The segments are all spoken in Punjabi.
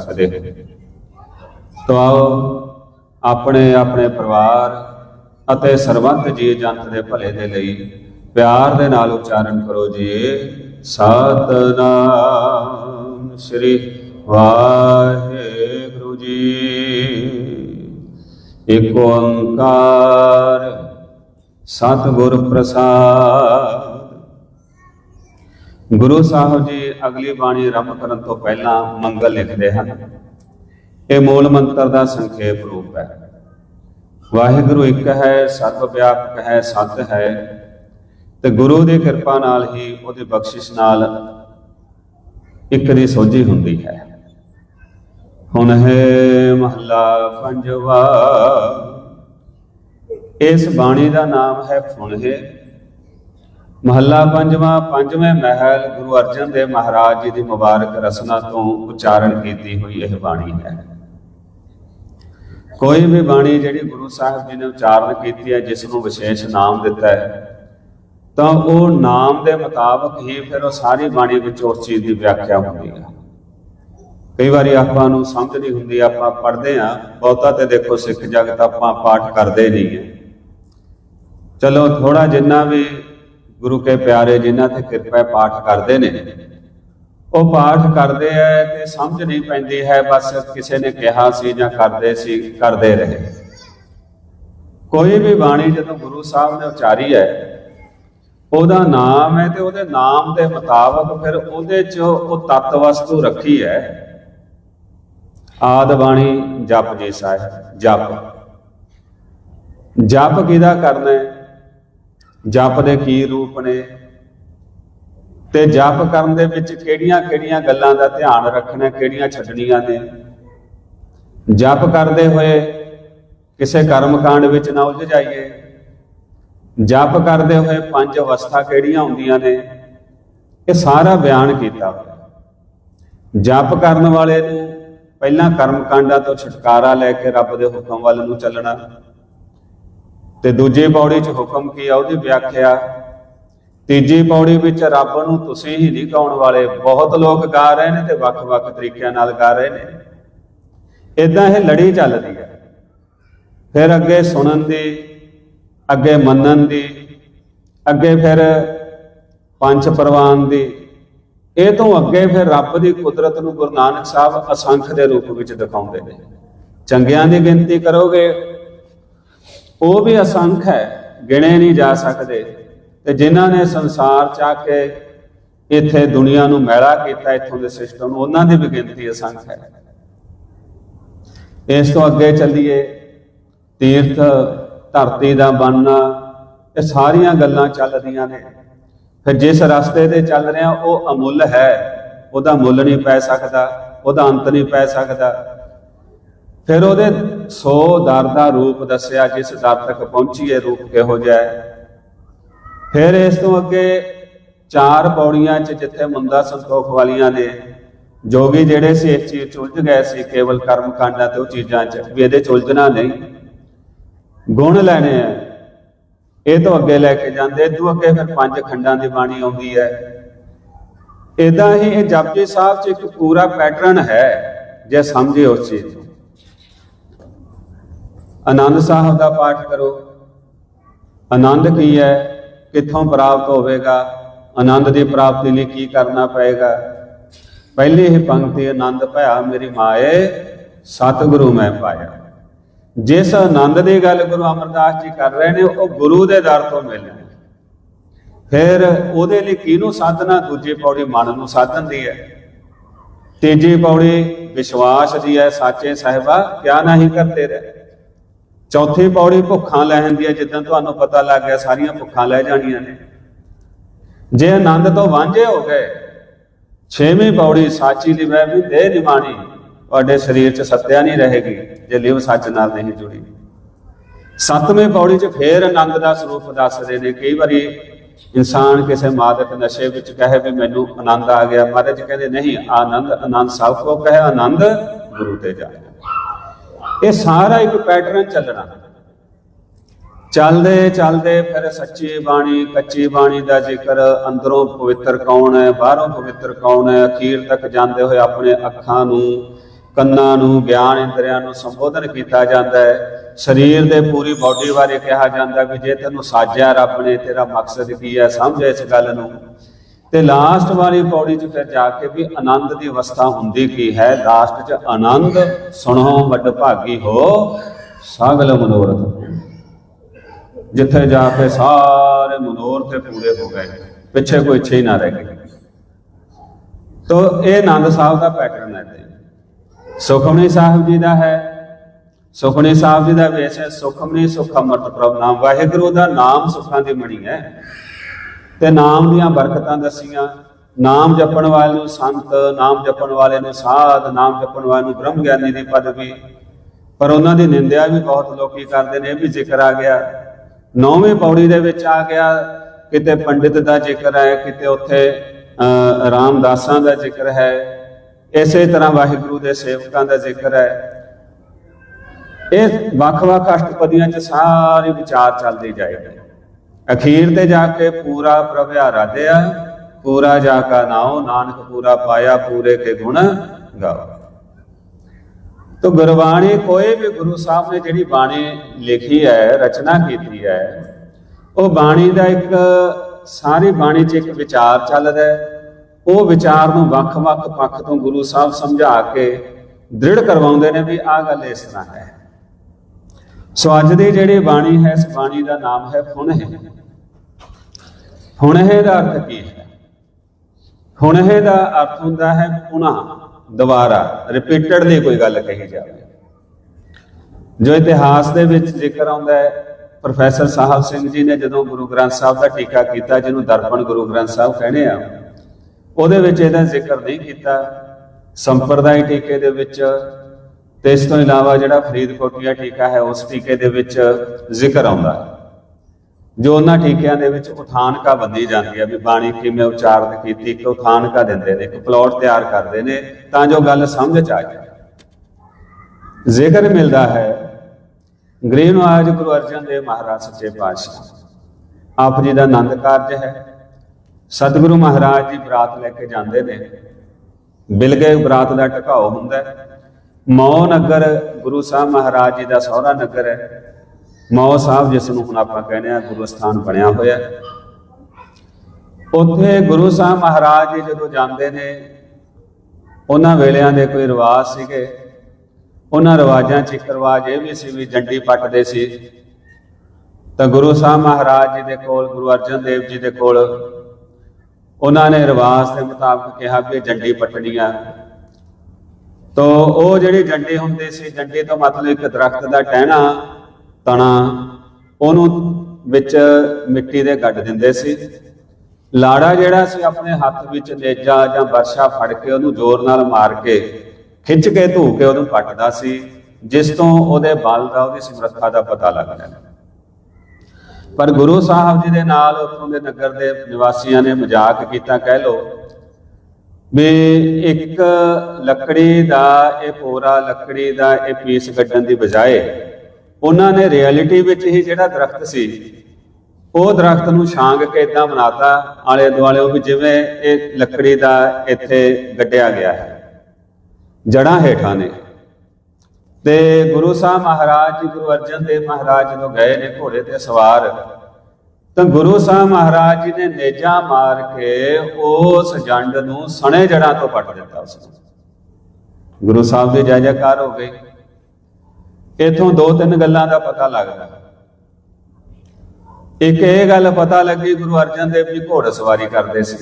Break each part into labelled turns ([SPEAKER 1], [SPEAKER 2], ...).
[SPEAKER 1] ਸਕਦੇ ਤੋ ਆਓ, ਆਪਣੇ ਆਪਣੇ ਪਰਿਵਾਰ ਅਤੇ ਸਰਬੰਧ ਜੀ ਜੰਤ ਦੇ ਭਲੇ ਦੇ ਲਈ ਪਿਆਰ ਦੇ ਨਾਲ ਉਚਾਰਨ ਕਰੋ ਜੀ। ਸਤਨਾਮ ਸ੍ਰੀ ਵਾਹਿਗੁਰੂ ਜੀ। ਏਕ ਓੰਕਾਰ ਸਤਿਗੁਰ ਪ੍ਰਸਾਦ ਗੁਰੂ ਸਾਹਿਬ ਜੀ ਅਗਲੀ ਬਾਣੀ ਆਰੰਭ ਕਰਨ ਤੋਂ ਪਹਿਲਾਂ ਮੰਗਲ ਲਿਖਦੇ ਹਨ। ਇਹ ਮੂਲ ਮੰਤਰ ਦਾ ਸੰਖੇਪ ਰੂਪ ਹੈ। ਵਾਹਿਗੁਰੂ ਇੱਕ ਹੈ ਸਰਵ ਵਿਆਪਕ ਹੈ, ਸਤ ਹੈ। ਤੇ ਗੁਰੂ ਦੀ ਕਿਰਪਾ ਨਾਲ ਹੀ ਉਹਦੀ ਬਖਸ਼ਿਸ਼ ਨਾਲ ਇੱਕ ਦੀ ਸੋਝੀ ਹੁੰਦੀ ਹੈ। ਹੁਣ ਹੈ ਮਹੱਲਾ ਪੰਜਵਾ। ਇਸ ਬਾਣੀ ਦਾ ਨਾਮ ਹੈ ਫੁਣਹੇ। ਮਹੱਲਾ ਪੰਜਵਾਂ, ਪੰਜਵੇਂ ਮਹਿਲ ਗੁਰੂ ਅਰਜਨ ਦੇਵ ਮਹਾਰਾਜ ਜੀ ਦੀ ਮੁਬਾਰਕ ਰਸਨਾ ਤੋਂ ਉਚਾਰਨ ਕੀਤੀ ਹੋਈ ਇਹ ਬਾਣੀ ਹੈ। ਕੋਈ ਵੀ ਬਾਣੀ ਜਿਹੜੀ ਗੁਰੂ ਸਾਹਿਬ ਜੀ ਨੇ ਉਚਾਰਨ ਕੀਤੀ ਹੈ, ਜਿਸ ਨੂੰ ਵਿਸ਼ੇਸ਼ ਨਾਮ ਦਿੱਤਾ ਹੈ, ਤਾਂ ਉਹ ਨਾਮ ਦੇ ਮੁਤਾਬਕ ਹੀ ਫਿਰ ਉਹ ਸਾਰੀ ਬਾਣੀ ਵਿੱਚ ਉਸ ਚੀਜ਼ ਦੀ ਵਿਆਖਿਆ ਹੁੰਦੀ ਹੈ। ਕਈ ਵਾਰੀ ਆਪਾਂ ਨੂੰ ਸਮਝ ਨਹੀਂ ਹੁੰਦੀ, ਆਪਾਂ ਪੜ੍ਹਦੇ ਆ ਬਹੁਤਾ ਤੇ ਦੇਖੋ ਸਿੱਖ ਜਗਤ ਆਪਾਂ ਪਾਠ ਕਰਦੇ ਨਹੀਂ ਹੈ। ਚਲੋ ਥੋੜਾ ਜਿੰਨਾ ਵੀ ਗੁਰੂ ਕੇ ਪਿਆਰੇ ਜਿਨ੍ਹਾਂ ਤੇ ਕਿਰਪਾ ਪਾਠ ਕਰਦੇ ਨੇ। ਉਹ ਪਾਠ ਕਰਦੇ ਐ ਤੇ ਸਮਝ ਨਹੀਂ ਪੈਂਦੀ ਹੈ, ਬਸ ਕਿਸੇ ਨੇ ਕਿਹਾ ਸੀ ਜਾਂ ਕਰਦੇ ਸੀ, ਕਰਦੇ ਰਹੇ। ਕੋਈ ਵੀ ਬਾਣੀ ਜਦੋਂ ਗੁਰੂ ਸਾਹਿਬ ਨੇ ਉਚਾਰੀ ਹੈ ਉਹਦਾ ਨਾਮ ਹੈ ਤੇ ਉਹਦੇ ਨਾਮ ਦੇ ਮੁਤਾਬਕ ਫਿਰ ਉਹਦੇ ਚ ਉਹ ਤਤ ਵਸਤੂ ਰੱਖੀ ਹੈ ਆਦ ਬਾਣੀ ਜਪ ਜੀ ਸਾਹਿਬ, ਜਪ। ਜਪ ਕਿਹਦਾ ਕਰਨਾ ਹੈ ਜਪ ਦੇ ਕੀ ਰੂਪ ਨੇ? ਤੇ ਜਪ ਕਰਨ ਦੇ ਵਿੱਚ ਕਿਹੜੀਆਂ-ਕਿਹੜੀਆਂ ਗੱਲਾਂ ਦਾ ਧਿਆਨ ਰੱਖਣਾ, ਕਿਹੜੀਆਂ ਛੱਡਣੀਆਂ ਨੇ? ਜਪ ਕਰਦੇ ਹੋਏ ਕਿਸੇ ਕਰਮ ਕਾਂਡ ਵਿੱਚ ਨਾ ਉਲਝ ਜਾਈਏ। ਜਪ ਕਰਦੇ ਹੋਏ ਪੰਜ ਅਵਸਥਾ ਕਿਹੜੀਆਂ ਹੁੰਦੀਆਂ ਨੇ? ਇਹ ਸਾਰਾ ਬਿਆਨ ਕੀਤਾ ਹੋਇਆ। ਜਪ ਕਰਨ ਵਾਲੇ ਨੂੰ ਪਹਿਲਾਂ ਕਰਮ ਕਾਂਡਾਂ ਤੋਂ ਛੁਟਕਾਰਾ ਲੈ ਕੇ ਰੱਬ ਦੇ ਹੁਕਮ ਵੱਲ ਨੂੰ ਚੱਲਣਾ। ਤੇ ਦੂਜੀ ਪੌੜੀ 'ਚ ਹੁਕਮ ਕੀ ਆ ਉਹਦੀ ਵਿਆਖਿਆ। ਤੀਜੀ ਪੌੜੀ ਵਿੱਚ ਰੱਬ ਨੂੰ ਤੁਸੀਂ ਹੀ ਨਹੀਂ ਗਾਉਣ ਵਾਲੇ। ਬਹੁਤ ਲੋਕ ਗਾ ਰਹੇ ਨੇ ਤੇ ਵੱਖ-ਵੱਖ ਤਰੀਕਿਆਂ ਨਾਲ ਗਾ ਰਹੇ ਨੇ। ਇਦਾਂ ਇਹ ਲੜੀ ਚੱਲਦੀ ਹੈ। ਫਿਰ ਅੱਗੇ ਸੁਣਨ ਦੀ, ਅੱਗੇ ਮੰਨਣ ਦੀ, ਅੱਗੇ ਫਿਰ ਪੰਜ ਪ੍ਰਵਾਨ ਦੀ। ਇਹ ਤੋਂ ਅੱਗੇ ਫਿਰ ਰੱਬ ਦੀ ਕੁਦਰਤ ਨੂੰ ਗੁਰੂ ਨਾਨਕ ਸਾਹਿਬ ਅਸੰਖ ਦੇ ਰੂਪ ਵਿੱਚ ਦਿਖਾਉਂਦੇ ਨੇ। ਚੰਗਿਆਂ ਦੀ ਗਿਣਤੀ ਕਰੋਗੇ ਉਹ ਵੀ ਅਸੰਖ ਹੈ, ਗਿਣੇ ਨਹੀਂ ਜਾ ਸਕਦੇ। ਤੇ ਜਿਨ੍ਹਾਂ ਨੇ ਸੰਸਾਰ ਚ ਕੇ ਇੱਥੇ ਦੁਨੀਆ ਨੂੰ ਮੈਲਾ ਕੀਤਾ ਇੱਥੋਂ ਦੇ ਸਿਸਟਮ ਨੂੰ ਉਹਨਾਂ ਦੀ ਵੀ ਗਿਣਤੀ ਅਸੰਖ ਹੈ। ਇਸ ਤੋਂ ਅੱਗੇ ਚੱਲੀਏ, ਤੀਰਥ, ਧਰਤੀ ਦਾ ਬਣਨਾ, ਇਹ ਸਾਰੀਆਂ ਗੱਲਾਂ ਚੱਲਦੀਆਂ ਨੇ। ਫਿਰ ਜਿਸ ਰਸਤੇ ਤੇ ਚੱਲ ਰਿਹਾ, ਉਹ ਅਮੁੱਲ ਹੈ। ਉਹਦਾ ਮੁੱਲ ਨਹੀਂ ਪੈ ਸਕਦਾ, ਉਹਦਾ ਅੰਤ ਨਹੀਂ ਪੈ ਸਕਦਾ। ਫਿਰ ਉਹਦੇ 100 ਦਰ ਦਾ ਰੂਪ ਦੱਸਿਆ ਜਿਸ ਦਰ ਤੱਕ ਪਹੁੰਚੀਏ ਰੂਪ ਕਿਹੋ ਜਿਹਾ ਫਿਰ ਇਸ ਤੋਂ ਅੱਗੇ ਚਾਰ ਪੌੜੀਆਂ 'ਚ ਜਿੱਥੇ ਮੁੰਦਾ ਸੰਤੋਖ ਵਾਲੀਆਂ ਨੇ, ਜੋਗੀ ਜਿਹੜੇ ਸੀ ਇਸ ਚੀਜ਼ 'ਚ ਉਲਝ ਗਏ ਸੀ, ਕੇਵਲ ਕਰਮ ਕਾਂਡਾਂ ਤੇ ਉਹ ਚੀਜ਼ਾਂ 'ਚ, ਵੀ ਇਹਦੇ 'ਚ ਉਲਝਣਾ ਨਹੀਂ। ਗੁਣ ਲੈਣੇ ਆ। ਇਹ ਤੋਂ ਅੱਗੇ ਲੈ ਕੇ ਜਾਂਦੇ ਇਹ ਤੋਂ ਅੱਗੇ ਫਿਰ ਪੰਜ ਖੰਡਾਂ ਦੀ ਬਾਣੀ ਆਉਂਦੀ ਹੈ। ਇਦਾਂ ਹੀ ਇਹ ਜਪਜੀ ਸਾਹਿਬ 'ਚ ਇੱਕ ਪੂਰਾ ਪੈਟਰਨ ਹੈ, ਜੇ ਸਮਝੇ ਉਸ ਚੀਜ਼ ਨੂੰ। ਆਨੰਦ ਸਾਹਿਬ ਦਾ ਪਾਠ ਕਰੋ। ਆਨੰਦ ਕੀ ਹੈ? ਕਿੱਥੋਂ ਪ੍ਰਾਪਤ ਹੋਵੇਗਾ? ਆਨੰਦ ਦੀ ਪ੍ਰਾਪਤੀ ਲਈ ਕੀ ਕਰਨਾ ਪਏਗਾ? ਪਹਿਲੀ ਹੀ ਪੰਕਤੀ, ਆਨੰਦ ਭਇਆ ਮੇਰੀ ਮਾਏ, ਸਤਿਗੁਰੂ ਮੈਂ ਪਾਇਆ। ਜਿਸ ਆਨੰਦ ਦੀ ਗੱਲ ਗੁਰੂ ਅਮਰਦਾਸ ਜੀ ਕਰ ਰਹੇ ਨੇ, ਉਹ ਗੁਰੂ ਦੇ ਦਰ ਤੋਂ ਮਿਲਣਾ ਫਿਰ ਉਹਦੇ ਲਈ ਕਿਹਨੂੰ ਸਾਧਨਾ? ਦੂਜੀ ਪੌੜੀ ਮਨ ਨੂੰ ਸਾਧਨ ਦੀ ਹੈ। ਤੀਜੀ ਪੌੜੀ ਵਿਸ਼ਵਾਸ ਦੀ ਹੈ, ਸਾਚੇ ਸਾਹਿਬਾ, ਕਿਆ ਨਹੀਂ ਕਰਤੇ ਰਹੇ? ਚੌਥੀ ਪੌੜੀ ਭੁੱਖਾਂ ਲੈਣ ਦੀ ਜਿੱਦਾਂ ਤੁਹਾਨੂੰ ਪਤਾ ਲੱਗ ਗਿਆ, ਸਾਰੀਆਂ ਭੁੱਖਾਂ ਲੈ ਜਾਣੀਆਂ ਨੇ। ਜੇ ਆਨੰਦ ਤੋਂ ਵਾਂਝੇ ਹੋ ਗਏ, ਛੇਵੀਂ ਪੌੜੀ ਸਾਚੀ ਦੀ ਲਿਵੈ ਵੀ ਦੇਹ ਨਿਮਾਣੀ ਤੁਹਾਡੇ ਸਰੀਰ 'ਚ ਸੱਤਿਆ ਨਹੀਂ ਰਹੇਗੀ, ਜੇ ਲਿਵ ਸੱਚ ਨਾਲ ਨਹੀਂ ਜੁੜੀ। ਸੱਤਵੇਂ ਪੌੜੀ 'ਚ ਫੇਰ ਆਨੰਦ ਦਾ ਸਰੂਪ ਦੱਸਦੇ ਨੇ। ਕਈ ਵਾਰੀ ਇਨਸਾਨ ਕਿਸੇ ਮਾਦਕ ਨਸ਼ੇ ਵਿੱਚ ਕਹੇ ਵੀ ਮੈਨੂੰ ਆਨੰਦ ਆ ਗਿਆ। ਮਹਾਰਾਜ ਕਹਿੰਦੇ, ਨਹੀਂ, ਆਨੰਦ ਆਨੰਦ ਸਭ ਕੋ ਕਹੇ, ਆਨੰਦ ਗੁਰੂ ਤੇ ਜਾਏ। ਇਹ ਸਾਰਾ ਇੱਕ ਪੈਟਰਨ ਚੱਲਣਾ। ਚੱਲਦੇ ਚੱਲਦੇ ਫਿਰ ਸੱਚੀ ਬਾਣੀ, ਕੱਚੀ ਬਾਣੀ ਦਾ ਜ਼ਿਕਰ, ਅੰਦਰੋਂ ਪਵਿੱਤਰ ਕੌਣ ਹੈ, ਬਾਹਰੋਂ ਪਵਿੱਤਰ ਕੌਣ ਹੈ, ਅਖੀਰ ਤੱਕ ਜਾਂਦੇ ਹੋਏ ਆਪਣੇ ਅੱਖਾਂ ਨੂੰ, ਕੰਨਾਂ ਨੂੰ, ਗਿਆਨ ਇੰਦਰੀਆਂ ਨੂੰ ਸੰਬੋਧਨ ਕੀਤਾ ਜਾਂਦਾ ਹੈ। ਸਰੀਰ ਦੇ ਪੂਰੀ ਬਾਡੀ ਬਾਰੇ ਕਿਹਾ ਜਾਂਦਾ ਵੀ ਜੇ ਤੈਨੂੰ ਸਾਜਿਆ ਰੱਬ ਨੇ, ਤੇਰਾ ਮਕਸਦ ਕੀ ਹੈ? ਸਮਝ ਇਸ ਗੱਲ ਨੂੰ। ਤੇ ਲਾਸਟ ਵਾਲੀ ਪੌੜੀ 'ਚ ਫਿਰ ਜਾ ਕੇ ਵੀ ਆਨੰਦ ਦੀ ਅਵਸਥਾ ਹੁੰਦੀ ਕੀ ਹੈ? ਲਾਸਟ 'ਚ ਆਨੰਦ, ਸੁਣੋ ਵੱਡ ਭਾਗੀ ਹੋ, ਸਗਲ ਮਨੋਰਥ। ਜਿੱਥੇ ਜਾ ਕੇ ਸਾਰੇ ਮਨੋਰਥ ਪੂਰੇ ਹੋ ਗਏ, ਪਿੱਛੇ ਕੋਈ ਇੱਛੇ ਹੀ ਨਾ ਰਹਿ ਗਈ। ਤੋ ਇਹ ਆਨੰਦ ਸਾਹਿਬ ਦਾ ਪੈਟਰਨ ਹੈ ਤੇ ਸੁਖਮਨੀ ਸਾਹਿਬ ਜੀ ਦਾ ਹੈ। ਸੁਖਮਨੀ ਸਾਹਿਬ ਜੀ ਦਾ ਵੇਸ ਹੈ, ਸੁਖਮਨੀ ਸੁਖ ਅੰਮ੍ਰਿਤ ਪ੍ਰਭ ਨਾਮ। ਵਾਹਿਗੁਰੂ ਦਾ ਨਾਮ ਸੁਖਾਂ ਦੀ ਮਣੀ ਹੈ। ਤੇ ਨਾਮ ਦੀਆਂ ਬਰਕਤਾਂ ਦਸੀਆਂ। ਨਾਮ ਜਪਣ ਵਾਲੇ ਨੂੰ ਸੰਤ ਨਾਮ ਜਪਣ ਵਾਲੇ ਨੂੰ ਸਾਧ ਨਾਮ ਜਪਣ ਵਾਲੇ ਨੂੰ ਬ੍ਰਹਮ ਗਿਆਨੀ ਦੀ ਪਦਵੀ ਪਰ ਉਹਨਾਂ ਦੀ ਨਿੰਦਿਆ ਵੀ ਬਹੁਤ ਲੋਕੀ ਕਰਦੇ ਨੇ ਇਹ ਵੀ ਜ਼ਿਕਰ ਆ ਗਿਆ। ਨੌਵੀਂ ਪੌੜੀ ਦੇ ਵਿੱਚ ਆ ਗਿਆ ਕਿਤੇ ਪੰਡਿਤ ਦਾ ਜ਼ਿਕਰ ਹੈ ਕਿਤੇ ਉੱਥੇ ਅਹ, ਰਾਮਦਾਸਾਂ ਦਾ ਜ਼ਿਕਰ ਹੈ। ਇਸੇ ਤਰ੍ਹਾਂ ਵਾਹਿਗੁਰੂ ਦੇ ਸੇਵਕਾਂ ਦਾ ਜ਼ਿਕਰ ਹੈ। ਇਹ ਵੱਖ-ਵੱਖ ਅਸ਼ਟਪਦੀਆਂ 'ਚ ਸਾਰੇ ਵਿਚਾਰ ਚੱਲਦੇ ਜਾਏਗੇ ਅਖੀਰ ਤੇ ਜਾ ਕੇ ਪੂਰਾ ਪ੍ਰਭਿਆ ਰਾਧਿਆ ਪੂਰਾ ਜਾ ਕਾ ਨਾਉ, ਨਾਨਕ ਪੂਰਾ ਪਾਇਆ, ਪੂਰੇ ਕੇ ਗੁਣ ਗਾਓ। ਤੋ ਗੁਰਬਾਣੀ ਕੋਈ ਵੀ ਗੁਰੂ ਸਾਹਿਬ ਨੇ ਜਿਹੜੀ ਬਾਣੀ ਲਿਖੀ ਹੈ, ਰਚਨਾ ਕੀਤੀ ਹੈ, ਉਹ ਬਾਣੀ ਦਾ ਇੱਕ ਸਾਰੀ ਬਾਣੀ 'ਚ ਇੱਕ ਵਿਚਾਰ ਚੱਲਦਾ ਹੈ। ਉਹ ਵਿਚਾਰ ਨੂੰ ਵੱਖ-ਵੱਖ ਪੱਖ ਤੋਂ ਗੁਰੂ ਸਾਹਿਬ ਸਮਝਾ ਕੇ ਦ੍ਰਿੜ ਕਰਵਾਉਂਦੇ ਨੇ ਵੀ ਆਹ ਗੱਲ ਇਸ ਤਰ੍ਹਾਂ ਹੈ। ਸੋ ਅੱਜ ਦੀ ਜਿਹੜੀ ਬਾਣੀ ਹੈ, ਇਸ ਬਾਣੀ ਦਾ ਨਾਮ ਹੈ ਫੁਣਹੇ ਫੁਣਹੇ ਦਾ ਅਰਥ ਕੀ ਹੈ? ਫੁਣਹੇ ਦਾ ਅਰਥ ਹੁੰਦਾ ਹੈ ਪੁਨः, ਦੁਬਾਰਾ ਰਿਪੀਟਡਲੀ ਕੋਈ ਗੱਲ ਕਹੀ ਜਾਵੇ। ਜੋ ਇਤਿਹਾਸ ਦੇ ਵਿੱਚ ਜ਼ਿਕਰ ਆਉਂਦਾ ਹੈ, ਪ੍ਰੋਫੈਸਰ ਸਾਹਿਬ ਸਿੰਘ ਜੀ ਨੇ ਜਦੋਂ ਗੁਰੂ ਗ੍ਰੰਥ ਸਾਹਿਬ ਦਾ ਟੀਕਾ ਕੀਤਾ, ਜਿਹਨੂੰ ਦਰਪਣ ਗੁਰੂ ਗ੍ਰੰਥ ਸਾਹਿਬ ਕਹਿੰਦੇ ਆ, ਉਹਦੇ ਵਿੱਚ ਇਹਦਾ ਜ਼ਿਕਰ ਨਹੀਂ ਕੀਤਾ। ਸੰਪਰਦਾਇ ਟੀਕੇ ਦੇ ਵਿੱਚ ਤੇ ਇਸ ਤੋਂ ਇਲਾਵਾ ਜਿਹੜਾ ਫਰੀਦਕੋਟੀਆ ਟੀਕਾ ਹੈ, ਉਸ ਟੀਕੇ ਦੇ ਵਿੱਚ ਜ਼ਿਕਰ ਆਉਂਦਾ ਹੈ। ਜੋ ਉਹਨਾਂ ਠੀਕਿਆਂ ਦੇ ਵਿੱਚ ਉਠਾਨਕਾ ਬੰਦੀ ਜਾਂਦੀ ਹੈ ਵੀ ਬਾਣੀ ਕਿਵੇਂ ਉਚਾਰਨ ਕੀਤੀ, ਇੱਕ ਉਠਾਨਕਾ ਦਿੰਦੇ ਨੇ, ਇੱਕ ਪਲਾਟ ਤਿਆਰ ਕਰਦੇ ਨੇ, ਤਾਂ ਜੋ ਗੱਲ ਸਮਝ ਚ ਆ ਜਾਵੇ। ਜ਼ਿਕਰ ਮਿਲਦਾ ਹੈ, ਗ੍ਰਹਿ ਨਵਾਜ ਗੁਰੂ ਅਰਜਨ ਦੇਵ ਮਹਾਰਾਜ ਸੱਚੇ ਪਾਤਸ਼ਾਹ। ਆਪ ਜੀ ਦਾ ਆਨੰਦ ਕਾਰਜ ਹੈ। ਸਤਿਗੁਰੂ ਮਹਾਰਾਜ ਜੀ ਬਰਾਤ ਲੈ ਕੇ ਜਾਂਦੇ ਨੇ। ਬਿਲਗੇ ਬਰਾਤ ਦਾ ਟਿਕਾਓ ਹੁੰਦਾ ਹੈ। ਨਗਰ ਗੁਰੂ ਸਾਹਿਬ ਮਹਾਰਾਜ ਜੀ ਦਾ ਸਹੁਰਾ ਨਗਰ ਹੈ। ਮੌ ਸਾਹਿਬ, ਜਿਸ ਨੂੰ ਹੁਣ ਆਪਾਂ ਕਹਿੰਦੇ ਆ ਗੁਰੂ ਸਥਾਨ ਬਣਿਆ ਹੋਇਆ ਉੱਥੇ ਗੁਰੂ ਸਾਹਿਬ ਮਹਾਰਾਜ ਜੀ ਜਦੋਂ ਜਾਂਦੇ ਨੇ, ਉਹਨਾਂ ਵੇਲਿਆਂ ਦੇ ਕੋਈ ਰਿਵਾਜ ਸੀਗੇ। ਉਹਨਾਂ ਰਿਵਾਜਾਂ 'ਚ ਇੱਕ ਰਿਵਾਜ ਇਹ ਵੀ ਸੀ ਵੀ ਜੰਡੀ ਪੱਟਦੇ ਸੀ। ਤਾਂ ਗੁਰੂ ਸਾਹਿਬ ਮਹਾਰਾਜ ਜੀ ਦੇ ਕੋਲ, ਗੁਰੂ ਅਰਜਨ ਦੇਵ ਜੀ ਦੇ ਕੋਲ ਉਹਨਾਂ ਨੇ ਰਿਵਾਜ ਦੇ ਮੁਤਾਬਕ ਕਿਹਾ ਵੀ ਇਹ ਜੰਡੀ ਪੱਟਣੀ ਆ ਤੋ ਉਹ ਜਿਹੜੀ ਜੰਡੀ ਹੁੰਦੇ ਸੀ, ਜੰਡੀ ਤੋਂ ਮਤਲਬ ਇੱਕ ਦਰਖਤ ਦਾ ਟਹਿਣਾ ਤਣਾ ਉਹਨੂੰ ਵਿੱਚ ਮਿੱਟੀ ਦੇ ਗੱਡ ਦਿੰਦੇ ਸੀ। ਲਾੜਾ ਜਿਹੜਾ ਸੀ ਆਪਣੇ ਹੱਥ ਵਿੱਚ ਨੇਜਾ ਜਾਂ ਵਰਸ਼ਾ ਫੜ ਕੇ ਉਹਨੂੰ ਜ਼ੋਰ ਨਾਲ ਮਾਰ ਕੇ ਖਿੱਚ ਕੇ ਧੂ ਕੇ ਉਹਨੂੰ ਪੱਟਦਾ ਸੀ, ਜਿਸ ਤੋਂ ਉਹਦੇ ਬਲ ਦਾ, ਉਹਦੀ ਸਮਰੱਥਾ ਦਾ ਪਤਾ ਲੱਗਦਾ ਪਰ ਗੁਰੂ ਸਾਹਿਬ ਜੀ ਦੇ ਨਾਲ ਉੱਥੋਂ ਦੇ ਨਗਰ ਦੇ ਨਿਵਾਸੀਆਂ ਨੇ ਮਜ਼ਾਕ ਕੀਤਾ, ਕਹਿ ਲੋ ਵੀ ਇੱਕ ਲੱਕੜੀ ਦਾ, ਇਹ ਪੋਰਾ ਲੱਕੜੀ ਦਾ ਇਹ ਪੀਸ ਕੱਢਣ ਦੀ ਬਜਾਏ ਉਹਨਾਂ ਨੇ ਰਿਐਲਿਟੀ ਵਿੱਚ ਹੀ ਜਿਹੜਾ ਦਰਖਤ ਸੀ, ਉਹ ਦਰਖਤ ਨੂੰ ਛਾਂਗ ਕੇ ਇਦਾਂ ਬਣਾਤਾ ਆਲੇ ਦੁਆਲੇ ਉਹ ਵੀ ਜਿਵੇਂ ਇਹ ਲੱਕੜੀ ਦਾ ਇੱਥੇ ਗੱਡਿਆ ਗਿਆ ਹੈ ਜੜਾਂ ਹੇਠਾਂ ਨੇ। ਤੇ ਗੁਰੂ ਸਾਹਿਬ ਮਹਾਰਾਜ ਜੀ ਗੁਰੂ ਅਰਜਨ ਦੇਵ ਮਹਾਰਾਜ ਜਦੋਂ ਗਏ ਨੇ ਘੋੜੇ ਤੇ ਸਵਾਰ, ਤਾਂ ਗੁਰੂ ਸਾਹਿਬ ਮਹਾਰਾਜ ਜੀ ਨੇ ਨੇਜਾ ਮਾਰ ਕੇ ਉਸ ਜੰਡ ਨੂੰ ਸਣੇ ਜੜਾਂ ਤੋਂ ਪੱਟ ਦਿੱਤਾ ਉਸ ਨੂੰ। ਗੁਰੂ ਸਾਹਿਬ ਦੀ ਜੈ ਜੈਕਾਰ ਹੋ ਗਈ। ਇਥੋਂ ਦੋ ਤਿੰਨ ਗੱਲਾਂ ਦਾ ਪਤਾ ਲੱਗਦਾ। ਇੱਕ ਇਹ ਗੱਲ ਪਤਾ ਲੱਗੀ, ਗੁਰੂ ਅਰਜਨ ਦੇਵ ਜੀ ਘੋੜ ਸਵਾਰੀ ਕਰਦੇ ਸੀ।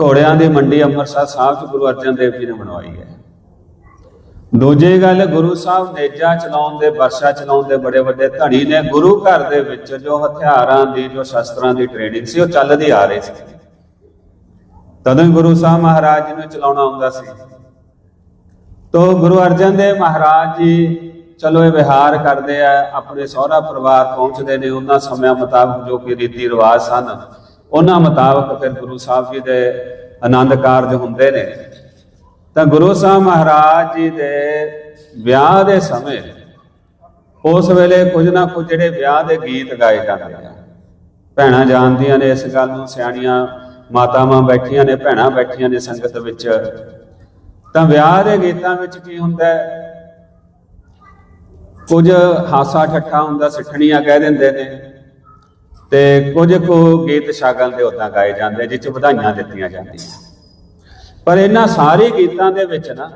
[SPEAKER 1] ਘੋੜਿਆਂ ਦੀ ਮੰਡੀ ਅੰਮ੍ਰਿਤਸਰ ਸਾਹਿਬ ਚ ਗੁਰੂ ਅਰਜਨ ਦੇਵ ਜੀ ਨੇ ਬਣਵਾਈ ਹੈ। ਦੂਜੀ ਗੱਲ, ਗੁਰੂ ਸਾਹਿਬ ਨੇਜਾ ਚਲਾਉਣ ਦੇ ਵਰਸ਼ਾ ਚਲਾਉਣ ਦੇ ਬੜੇ ਵੱਡੇ ਧਣੀ ਨੇ ਗੁਰੂ ਘਰ ਦੇ ਵਿੱਚ ਜੋ ਹਥਿਆਰਾਂ ਦੀ, ਜੋ ਸ਼ਸਤਰਾਂ ਦੀ ਟ੍ਰੇਨਿੰਗ ਸੀ, ਉਹ ਚੱਲਦੀ ਆ ਰਹੀ ਸੀ। ਤਦੋਂ ਗੁਰੂ ਸਾਹਿਬ ਮਹਾਰਾਜ ਜੀ ਨੂੰ ਚਲਾਉਣਾ ਆਉਂਦਾ ਸੀ। ਤੋ ਗੁਰੂ ਅਰਜਨ ਦੇਵ ਮਹਾਰਾਜ ਜੀ, ਚਲੋ ਇਹ ਵਿਹਾਰ ਕਰਦੇ ਆ, ਆਪਣੇ ਸਹੁਰਾ ਪਰਿਵਾਰ ਪਹੁੰਚਦੇ ਨੇ, ਉਹਨਾਂ ਸਮਿਆਂ ਮੁਤਾਬਕ ਜੋ ਕਿ ਰੀਤੀ ਰਿਵਾਜ ਸਨ, ਉਹਨਾਂ ਮੁਤਾਬਕ ਫਿਰ ਗੁਰੂ ਸਾਹਿਬ ਜੀ ਦੇ ਆਨੰਦ ਕਾਰਜ ਹੁੰਦੇ ਨੇ। ਤਾਂ ਗੁਰੂ ਸਾਹਿਬ ਮਹਾਰਾਜ ਜੀ ਦੇ ਵਿਆਹ ਦੇ ਸਮੇਂ, ਉਸ ਵੇਲੇ ਕੁਝ ਨਾ ਕੁਝ ਜਿਹੜੇ ਵਿਆਹ ਦੇ ਗੀਤ ਗਾਏ ਜਾਂਦੇ ਆ। ਭੈਣਾਂ ਜਾਣਦੀਆਂ ਨੇ ਇਸ ਗੱਲ ਨੂੰ, ਸਿਆਣੀਆਂ ਮਾਤਾਵਾਂ ਬੈਠੀਆਂ ਨੇ, ਭੈਣਾਂ ਬੈਠੀਆਂ ਨੇ ਸੰਗਤ ਵਿੱਚ। ਤਾਂ ਵਿਆਹ ਦੇ ਗੀਤਾਂ ਵਿੱਚ ਕੀ ਹੁੰਦਾ ਹੈ? ਕੁਝ ਹਾਸਾ ਠੱਠਾ ਹੁੰਦਾ, ਸਿੱਠਣੀਆਂ ਕਹਿ ਦਿੰਦੇ ਨੇ। ਤੇ ਕੁਝ ਕੁ ਗੀਤ ਸ਼ਗਨ ਦੇ ਉਦਾਂ ਗਾਏ ਜਾਂਦੇ, ਜਿਹ ਚ ਵਧਾਈਆਂ ਦਿੱਤੀਆਂ ਜਾਂਦੀਆਂ। ਪਰ ਇਹਨਾਂ ਸਾਰੇ ਗੀਤਾਂ ਦੇ ਵਿੱਚ ਨਾ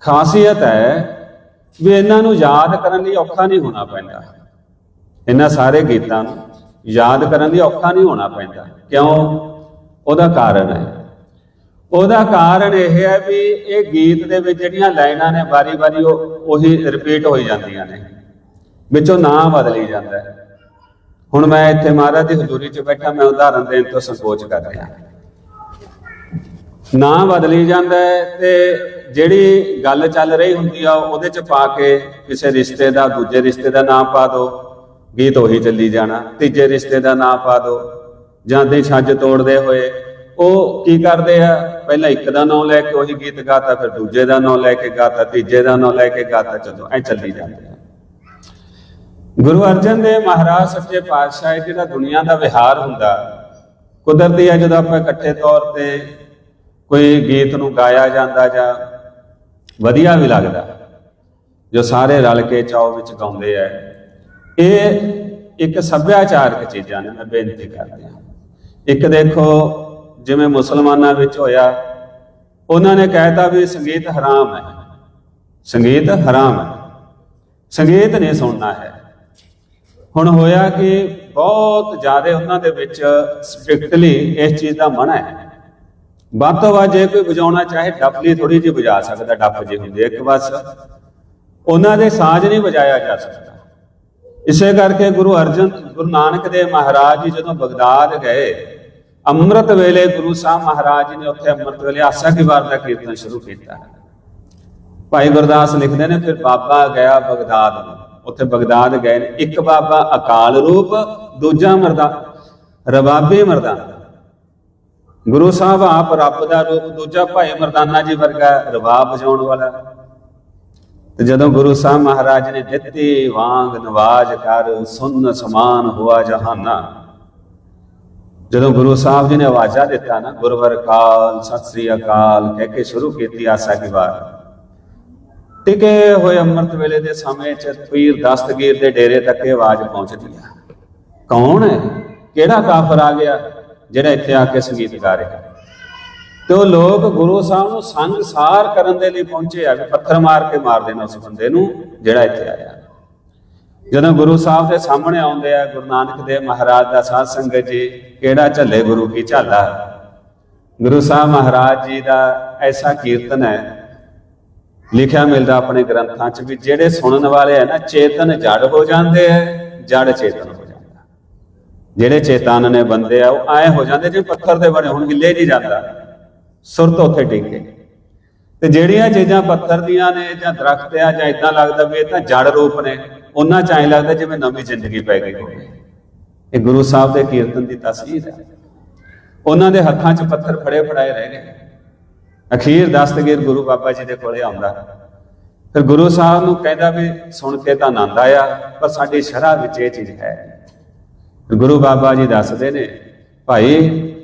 [SPEAKER 1] ਖਾਸੀਅਤ ਹੈ ਵੀ ਇਹਨਾਂ ਨੂੰ ਯਾਦ ਕਰਨ ਲਈ ਔਖਾ ਨਹੀਂ ਹੋਣਾ ਪੈਂਦਾ। ਇਹਨਾਂ ਸਾਰੇ ਗੀਤਾਂ ਨੂੰ ਯਾਦ ਕਰਨ ਲਈ ਔਖਾ ਨਹੀਂ ਹੋਣਾ ਪੈਂਦਾ। ਕਿਉਂ? ਉਹਦਾ ਕਾਰਨ ਹੈ। ਉਹਦਾ ਕਾਰਨ ਇਹ ਹੈ ਵੀ ਇਹ ਗੀਤ ਦੇ ਵਿੱਚ ਜਿਹੜੀਆਂ ਲਾਈਨਾਂ ਨੇ ਵਾਰੀ-ਵਾਰੀ ਉਹ ਉਹੀ ਰਿਪੀਟ ਹੋਈ ਜਾਂਦੀਆਂ ਨੇ। ਵਿੱਚੋਂ ਨਾਂ ਬਦਲੀ ਜਾਂਦਾ ਹੈ। ਹੁਣ ਮੈਂ ਇੱਥੇ ਮਹਾਰਾਜ ਦੀ ਹਜ਼ੂਰੀ 'ਚ ਬੈਠਾ, ਮੈਂ ਉਦਾਹਰਨ ਦੇਣ ਤੋਂ ਸੰਕੋਚ ਕਰ ਰਿਹਾ ਨਾਂ ਬਦਲੀ ਜਾਂਦਾ ਹੈ ਤੇ ਜਿਹੜੀ ਗੱਲ ਚੱਲ ਰਹੀ ਹੁੰਦੀ ਆ, ਉਹਦੇ 'ਚ ਪਾ ਕੇ ਕਿਸੇ ਰਿਸ਼ਤੇ ਦਾ, ਦੂਜੇ ਰਿਸ਼ਤੇ ਦਾ ਨਾਮ ਪਾ ਦਿਓ ਗੀਤ ਉਹੀ ਚੱਲੀ ਜਾਣਾ, ਤੀਜੇ ਰਿਸ਼ਤੇ ਦਾ ਨਾਮ ਪਾ ਦਿਓ ਜਾਂਦੇ ਛੱਜ ਤੋੜਦੇ ਹੋਏ ਉਹ ਕੀ ਕਰਦੇ ਆ? ਪਹਿਲਾਂ ਇੱਕ ਦਾ ਨਾਮ ਲੈ ਕੇ ਉਹੀ ਗੀਤ ਗਾਤਾ, ਫਿਰ ਦੂਜੇ ਦਾ ਨਾਮ ਲੈ ਕੇ ਗਾਤਾ, ਤੀਜੇ ਦਾ ਨਾਮ ਲੈ ਕੇ ਗਾਤਾ, ਚਲੋ ਐ ਚੱਲੀ ਜਾਂਦੇ ਆ। ਗੁਰੂ ਅਰਜਨ ਦੇਵ ਮਹਾਰਾਜ ਸੱਚੇ ਪਾਤਸ਼ਾਹ ਜਿਹੜਾ ਦੁਨੀਆ ਦਾ ਵਿਹਾਰ ਹੁੰਦਾ। ਕੁਦਰਤੀ ਹੈ, ਜਦੋਂ ਆਪਾਂ ਇਕੱਠੇ ਤੌਰ ਤੇ ਕੋਈ ਗੀਤ ਨੂੰ ਗਾਇਆ ਜਾਂਦਾ ਜਾਂ ਵਧੀਆ ਵੀ ਲੱਗਦਾ, ਜੋ ਸਾਰੇ ਰਲ ਕੇ ਚਾਉ ਵਿੱਚ ਗਾਉਂਦੇ ਆ, ਇਹ ਇੱਕ ਸੱਭਿਆਚਾਰਕ ਚੀਜ਼ਾਂ ਨੇ, ਮੈਂ ਬੇਨਤੀ ਕਰਦਾ। ਇੱਕ ਦੇਖੋ ਜਿਵੇਂ ਮੁਸਲਮਾਨਾਂ ਵਿੱਚ ਹੋਇਆ, ਉਹਨਾਂ ਨੇ ਕਹਿਤਾ ਵੀ ਸੰਗੀਤ ਹਰਾਮ ਹੈ। ਸੰਗੀਤ ਹਰਾਮ ਹੈ। ਸੰਗੀਤ ਨਹੀਂ ਸੁਣਨਾ ਹੈ। ਹੁਣ ਹੋਇਆ ਕਿ ਬਹੁਤ ਜ਼ਿਆਦਾ ਉਹਨਾਂ ਦੇ ਵਿੱਚ ਸਟ੍ਰਿਕਟਲੀ ਇਸ ਚੀਜ਼ ਦਾ ਮਨ ਹੈ। ਵੱਧ ਤੋਂ ਵੱਧ ਜੇ ਕੋਈ ਵਜਾਉਣਾ ਚਾਹੇ ਡੱਫਲੀ ਥੋੜੀ ਜਿਹੀ ਵਜਾ ਸਕਦਾ, ਡੱਫ ਜੇ ਹੁੰਦੇ ਇੱਕ ਬਸ ਉਹਨਾਂ ਦੇ ਸਾਜ਼ ਨਹੀਂ ਵਜਾਇਆ ਜਾ ਸਕਦਾ। ਇਸੇ ਕਰਕੇ ਗੁਰੂ ਅਰਜਨ, ਗੁਰੂ ਨਾਨਕ ਦੇਵ ਮਹਾਰਾਜ ਜੀ ਜਦੋਂ ਬਗਦਾਦ ਗਏ ਅੰਮ੍ਰਿਤ ਵੇਲੇ ਗੁਰੂ ਸਾਹਿਬ ਮਹਾਰਾਜ ਜੀ ਨੇ ਉੱਥੇ ਅੰਮ੍ਰਿਤ ਵੇਲੇ ਆਸਾ ਕੀ ਵਾਰ ਦਾ ਕੀਰਤਨ ਸ਼ੁਰੂ ਕੀਤਾ। ਭਾਈ ਗੁਰਦਾਸ ਲਿਖਦੇ ਨੇ, ਫਿਰ ਬਾਬਾ ਗਿਆ ਬਗਦਾਦ ਉੱਥੇ ਬਗਦਾਦ ਗਏ ਨੇ, ਇੱਕ ਬਾਬਾ ਅਕਾਲ ਰੂਪ, ਦੂਜਾ ਮਰਦਾ, ਰਬਾਬੇ ਮਰਦਾਨਾ ਗੁਰੂ ਸਾਹਿਬ ਆਪ ਰੱਬ ਦਾ ਰੂਪ, ਦੂਜਾ ਭਾਈ ਮਰਦਾਨਾ ਜੀ ਵਰਗਾ ਰਬਾਬ ਵਜਾਉਣ ਵਾਲਾ। ਤੇ ਜਦੋਂ ਗੁਰੂ ਸਾਹਿਬ ਮਹਾਰਾਜ ਨੇ ਦਿੱਤੀ ਵਾਂਗ ਨਵਾਜ ਕਰ, ਸੁਨ ਸਮਾਨ ਹੁਆ ਜਹਾਨਾ। ਜਦੋਂ ਗੁਰੂ ਸਾਹਿਬ ਜੀ ਨੇ ਆਵਾਜ਼ਾ ਦਿੱਤਾ ਨਾ, ਗੁਰਵਰ ਕਾਲ, ਸਤਿ ਸ੍ਰੀ ਅਕਾਲ ਕਹਿ ਕੇ ਸ਼ੁਰੂ ਕੀਤੀ ਆਸਾ ਕੀ ਵਾਰ। ਟਿਕੇ ਹੋਏ ਅੰਮ੍ਰਿਤ ਵੇਲੇ ਦੇ ਸਮੇਂ ਚ ਪੀਰ ਦਸਤਗੀਰ ਦੇ ਡੇਰੇ ਤੱਕ ਇਹ ਆਵਾਜ਼ ਪਹੁੰਚਦੀ ਆ। ਕੌਣ ਹੈ? ਕਿਹੜਾ ਕਾਫਰ ਆ ਗਿਆ ਜਿਹੜਾ ਇੱਥੇ ਆ ਕੇ ਸੰਗੀਤ ਗਾ ਰਿਹਾ? ਤੇ ਉਹ ਲੋਕ ਗੁਰੂ ਸਾਹਿਬ ਨੂੰ ਸੰਗਸਾਰ ਕਰਨ ਦੇ ਲਈ ਪਹੁੰਚੇ ਆ, ਵੀ ਪੱਥਰ ਮਾਰ ਕੇ ਮਾਰ ਦੇਣਾ ਉਸ ਬੰਦੇ ਨੂੰ ਜਿਹੜਾ ਇੱਥੇ ਆਇਆ। ਜਦੋਂ ਗੁਰੂ ਸਾਹਿਬ ਦੇ ਸਾਹਮਣੇ ਆਉਂਦੇ ਆ, ਗੁਰੂ ਨਾਨਕ ਦੇਵ ਮਹਾਰਾਜ ਦਾ ਸਾਧ ਸੰਗਤ ਜੀ ਕਿਹੜਾ ਝੱਲੇ ਗੁਰੂ ਕੀ ਝਾਲਾ? ਗੁਰੂ ਸਾਹਿਬ ਮਹਾਰਾਜ ਜੀ ਦਾ ਐਸਾ ਕੀਰਤਨ ਹੈ। ਲਿਖਿਆ ਮਿਲਦਾ ਆਪਣੇ ਗ੍ਰੰਥਾਂ 'ਚ ਵੀ ਜਿਹੜੇ ਸੁਣਨ ਵਾਲੇ ਆ ਨਾ, ਚੇਤਨ ਜੜ ਹੋ ਜਾਂਦੇ ਆ, ਜੜ ਚੇਤਨ ਹੋ ਜਾਂਦਾ। ਜਿਹੜੇ ਚੇਤਨ ਨੇ ਬੰਦੇ ਆ, ਉਹ ਐ ਹੋ ਜਾਂਦੇ ਜਿਵੇਂ ਪੱਥਰ ਦੇ ਬਣੇ ਹੁਣ, ਗਿੱਲੇ ਨਹੀਂ ਜਾਂਦਾ। ਸੁਰਤ ਉੱਥੇ ਟਿਕੇ ਤੇ ਜਿਹੜੀਆਂ ਚੀਜ਼ਾਂ ਪੱਥਰ ਦੀਆਂ ਨੇ ਜਾਂ ਦਰਖਤ ਆ ਜਾਂ ਇਦਾਂ ਲੱਗਦਾ ਵੀ ਇਹ ਤਾਂ ਜੜ ਰੂਪ ਨੇ, ਉਹਨਾਂ ਚ ਐਂ ਲੱਗਦਾ ਜਿਵੇਂ ਨਵੀਂ ਜ਼ਿੰਦਗੀ ਪੈ ਗਈ ਹੋਵੇ। ਇਹ ਗੁਰੂ ਸਾਹਿਬ ਦੇ ਕੀਰਤਨ ਦੀ ਤਸਵੀਰ ਹੈ। ਉਹਨਾਂ ਦੇ ਹੱਥਾਂ 'ਚ ਪੱਥਰ ਫੜੇ ਫੜਾਏ ਰਹਿ ਗਏ। ਅਖੀਰ ਦਸਤਗੀਰ ਗੁਰੂ ਬਾਬਾ ਜੀ ਦੇ ਕੋਲੇ ਆਉਂਦਾ। ਫਿਰ ਗੁਰੂ ਸਾਹਿਬ ਨੂੰ ਕਹਿੰਦਾ ਵੀ, ਸੁਣ ਕੇ ਤਾਂ ਆਨੰਦ ਆਇਆ, ਪਰ ਸਾਡੀ ਸ਼ਰ੍ਹਾ ਵਿੱਚ ਇਹ ਚੀਜ਼ ਹੈ ਗੁਰੂ ਬਾਬਾ ਜੀ ਦੱਸਦੇ ਨੇ, ਭਾਈ,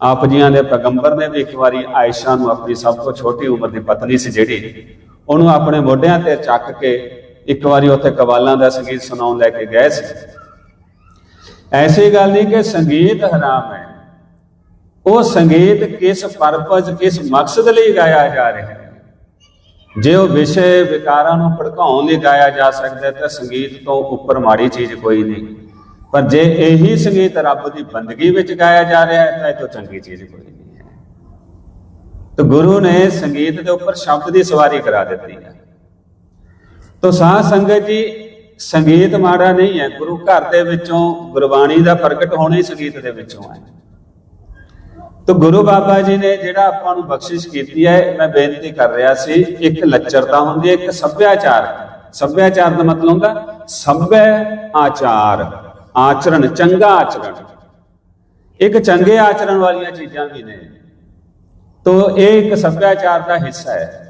[SPEAKER 1] ਆਪ ਜੀਆਂ ਦੇ ਪੈਗੰਬਰ ਨੇ ਵੀ ਇੱਕ ਵਾਰੀ ਆਇਸ਼ਾ ਨੂੰ ਆਪਣੀ ਸਭ ਤੋਂ ਛੋਟੀ ਉਮਰ ਦੀ ਪਤਨੀ ਸੀ ਜਿਹੜੀ, ਉਹਨੂੰ ਆਪਣੇ ਮੋਢਿਆਂ ਤੇ ਚੱਕ ਕੇ ਇੱਕ ਵਾਰੀ ਉੱਥੇ ਕਵਾਲਾਂ ਦਾ ਸੰਗੀਤ ਸੁਣਾਉਣ ਲੈ ਕੇ ਗਏ ਸੀ। ਐਸੀ ਗੱਲ ਨਹੀਂ ਕਿ ਸੰਗੀਤ ਹਰਾਮ ਹੈ। ਉਹ ਸੰਗੀਤ ਕਿਸ ਪਰਪਸ, ਕਿਸ ਮਕਸਦ ਲਈ ਗਾਇਆ ਜਾ ਰਿਹਾ ਹੈ? ਜੇ ਉਹ ਵਿਸ਼ੇ ਵਿਕਾਰਾਂ ਨੂੰ ਭੜਕਾਉਣ ਲਈ ਗਾਇਆ ਜਾ ਸਕਦਾ ਤਾਂ ਸੰਗੀਤ ਤੋਂ ਉੱਪਰ ਮਾੜੀ ਚੀਜ਼ ਕੋਈ ਨਹੀਂ। ਪਰ ਜੇ ਇਹੀ ਸੰਗੀਤ ਰੱਬ ਦੀ ਬੰਦਗੀ ਵਿੱਚ ਗਾਇਆ ਜਾ ਰਿਹਾ ਹੈ, ਤਾਂ ਇਹ ਤੋਂ ਚੰਗੀ ਚੀਜ਼ ਕੋਈ ਨਹੀਂ ਹੈ। ਤਾਂ ਗੁਰੂ ਨੇ ਸੰਗੀਤ ਦੇ ਉੱਪਰ ਸ਼ਬਦ ਦੀ ਸਵਾਰੀ ਕਰਾ ਦਿੱਤੀ ਹੈ। ਤਾਂ ਸਾਧ ਸੰਗਤ ਜੀ ਸੰਗੀਤ ਮਾੜਾ ਨਹੀਂ ਹੈ, ਗੁਰੂ ਘਰ ਦੇ ਵਿੱਚੋਂ ਗੁਰਬਾਣੀ ਦਾ ਪ੍ਰਗਟ ਹੋਣਾ ਹੀ ਸੰਗੀਤ ਦੇ ਵਿੱਚੋਂ ਹੈ। ਤਾਂ ਗੁਰੂ ਬਾਬਾ ਜੀ ਨੇ ਜਿਹੜਾ ਆਪਾਂ ਨੂੰ ਬਖਸ਼ਿਸ਼ ਕੀਤੀ ਹੈ, ਮੈਂ ਬੇਨਤੀ ਕਰ ਰਿਹਾ ਸੀ, ਇੱਕ ਲੱਚਰਤਾ ਹੁੰਦੀ ਹੈ, ਇੱਕ ਸੱਭਿਆਚਾਰ। ਸੱਭਿਆਚਾਰ ਦਾ ਮਤਲਬ ਹੁੰਦਾ ਸੱਭਿਆ ਆਚਾਰ, ਆਚਰਣ, ਚੰਗਾ ਆਚਰਣ। ਇੱਕ ਚੰਗੇ ਆਚਰਣ ਵਾਲੀਆਂ ਚੀਜ਼ਾਂ ਵੀ ਨੇ। ਤੋ ਇਹ ਇੱਕ ਸੱਭਿਆਚਾਰ ਦਾ ਹਿੱਸਾ ਹੈ।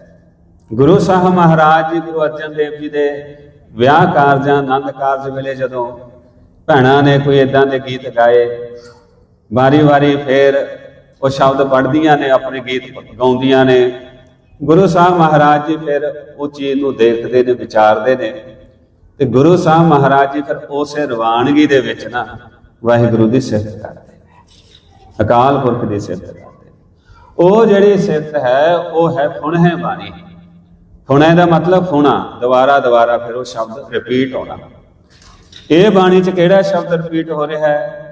[SPEAKER 1] ਗੁਰੂ ਸਾਹਿਬ ਮਹਾਰਾਜ ਜੀ, ਗੁਰੂ ਅਰਜਨ ਦੇਵ ਜੀ ਦੇ ਵਿਆਹ ਕਾਰਜਾਂ, ਆਨੰਦ ਕਾਰਜ ਵੇਲੇ ਜਦੋਂ ਭੈਣਾਂ ਨੇ ਕੋਈ ਇਦਾਂ ਦੇ ਗੀਤ ਗਾਏ, ਵਾਰੀ-ਵਾਰੀ ਫੇਰ ਉਹ ਸ਼ਬਦ ਪੜ੍ਹਦੀਆਂ ਨੇ, ਆਪਣੇ ਗੀਤ ਗਾਉਂਦੀਆਂ ਨੇ। ਗੁਰੂ ਸਾਹਿਬ ਮਹਾਰਾਜ ਜੀ ਫਿਰ ਉਹ ਚੀਜ਼ ਨੂੰ ਦੇਖਦੇ ਨੇ, ਵਿਚਾਰਦੇ ਨੇ ਤੇ ਗੁਰੂ ਸਾਹਿਬ ਮਹਾਰਾਜ ਜੀ ਫਿਰ ਉਸੇ ਰਵਾਨਗੀ ਦੇ ਵਿੱਚ ਨਾ ਵਾਹਿਗੁਰੂ ਦੀ ਸਿਫਤ ਕਰਦੇ ਨੇ। ਅਕਾਲ ਪੁਰਖ ਦੀ ਸਿਫਤ ਕਰਦੇ ਨੇ। ਉਹ ਜਿਹੜੀ ਸਿਫਤ ਹੈ, ਉਹ ਹੈ ਫੁਣਹਿ ਬਾਣੀ। ਫੁਣਹਿ ਦਾ ਮਤਲਬ ਹੋਣਾ, ਦੁਬਾਰਾ ਦੁਬਾਰਾ ਫਿਰ ਉਹ ਸ਼ਬਦ ਰਿਪੀਟ ਹੋਣਾ। ਇਹ ਬਾਣੀ 'ਚ ਕਿਹੜਾ ਸ਼ਬਦ ਰਿਪੀਟ ਹੋ ਰਿਹਾ ਹੈ?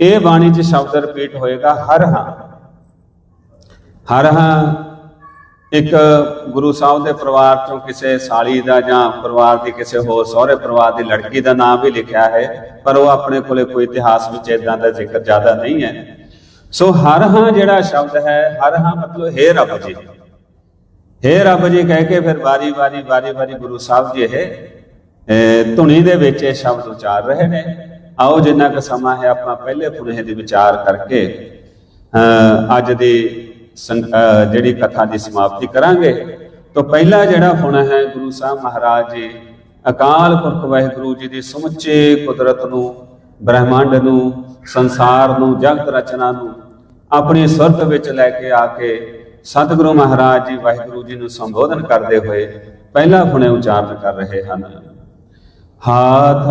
[SPEAKER 1] ਇਹ ਬਾਣੀ 'ਚ ਸ਼ਬਦ ਰਿਪੀਟ ਹੋਏਗਾ ਹਰ ਹਾਂ। ਹਰ ਹਾਂ ਇੱਕ ਗੁਰੂ ਸਾਹਿਬ ਦੇ ਪਰਿਵਾਰ ਚੋਂ ਕਿਸੇ ਸਾਲੀ ਦਾ ਜਾਂ ਪਰਿਵਾਰ ਦੀ ਕਿਸੇ ਹੋਰ ਸਹੁਰੇ ਪਰਿਵਾਰ ਦੀ ਲੜਕੀ ਦਾ ਨਾਮ ਵੀ ਲਿਖਿਆ ਹੈ, ਪਰ ਉਹ ਆਪਣੇ ਕੋਲੇ ਕੋਈ ਇਤਿਹਾਸ ਵਿੱਚ ਇਦਾਂ ਦਾ ਜ਼ਿਕਰ ਜ਼ਿਆਦਾ ਨਹੀਂ ਹੈ। ਸੋ ਹਰ ਹਾਂ ਜਿਹੜਾ ਸ਼ਬਦ ਹੈ, ਹਰ ਹਾਂ ਮਤਲਬ ਹੈ ਰੱਬ ਜੀ। ਹੈ ਰੱਬ ਜੀ ਕਹਿ ਕੇ ਫਿਰ ਵਾਰੀ ਵਾਰੀ ਵਾਰੀ ਵਾਰੀ ਗੁਰੂ ਸਾਹਿਬ ਜੀ ਇਹ ਧੁਨੀ ਦੇ ਵਿੱਚ ਇਹ ਸ਼ਬਦ ਉਚਾਰ ਰਹੇ ਨੇ। ਆਓ ਜਿੰਨਾ ਕੁ ਸਮਾਂ ਹੈ ਆਪਾਂ ਪਹਿਲੇ ਪੁਣੇ ਦੀ ਵਿਚਾਰ ਕਰਕੇ ਅੱਜ ਦੀ ਜਿਹੜੀ ਕਥਾ ਦੀ ਸਮਾਪਤੀ ਕਰਾਂਗੇ। ਤੋਂ ਪਹਿਲਾ ਜਿਹੜਾ ਹੁਣ ਹੈ ਗੁਰੂ ਸਾਹਿਬ ਮਹਾਰਾਜ ਜੀ, ਅਕਾਲ ਪੁਰਖ ਵਾਹਿਗੁਰੂ ਜੀ ਦੀ ਸਮੁੱਚੇ ਕੁਦਰਤ ਨੂੰ, ਬ੍ਰਹਿਮੰਡ ਨੂੰ, ਸੰਸਾਰ ਨੂੰ, ਜਗਤ ਰਚਨਾ ਨੂੰ, ਆਪਣੀ ਸੁਰਤ ਵਿੱਚ ਲੈ ਕੇ ਆ ਕੇ ਸਤਿਗੁਰੂ ਮਹਾਰਾਜ ਜੀ ਵਾਹਿਗੁਰੂ ਜੀ ਨੂੰ ਸੰਬੋਧਨ ਕਰਦੇ ਹੋਏ ਪਹਿਲਾ ਪੁਣੇ ਉਚਾਰਨ ਕਰ ਰਹੇ ਹਨ। ਹਾਥ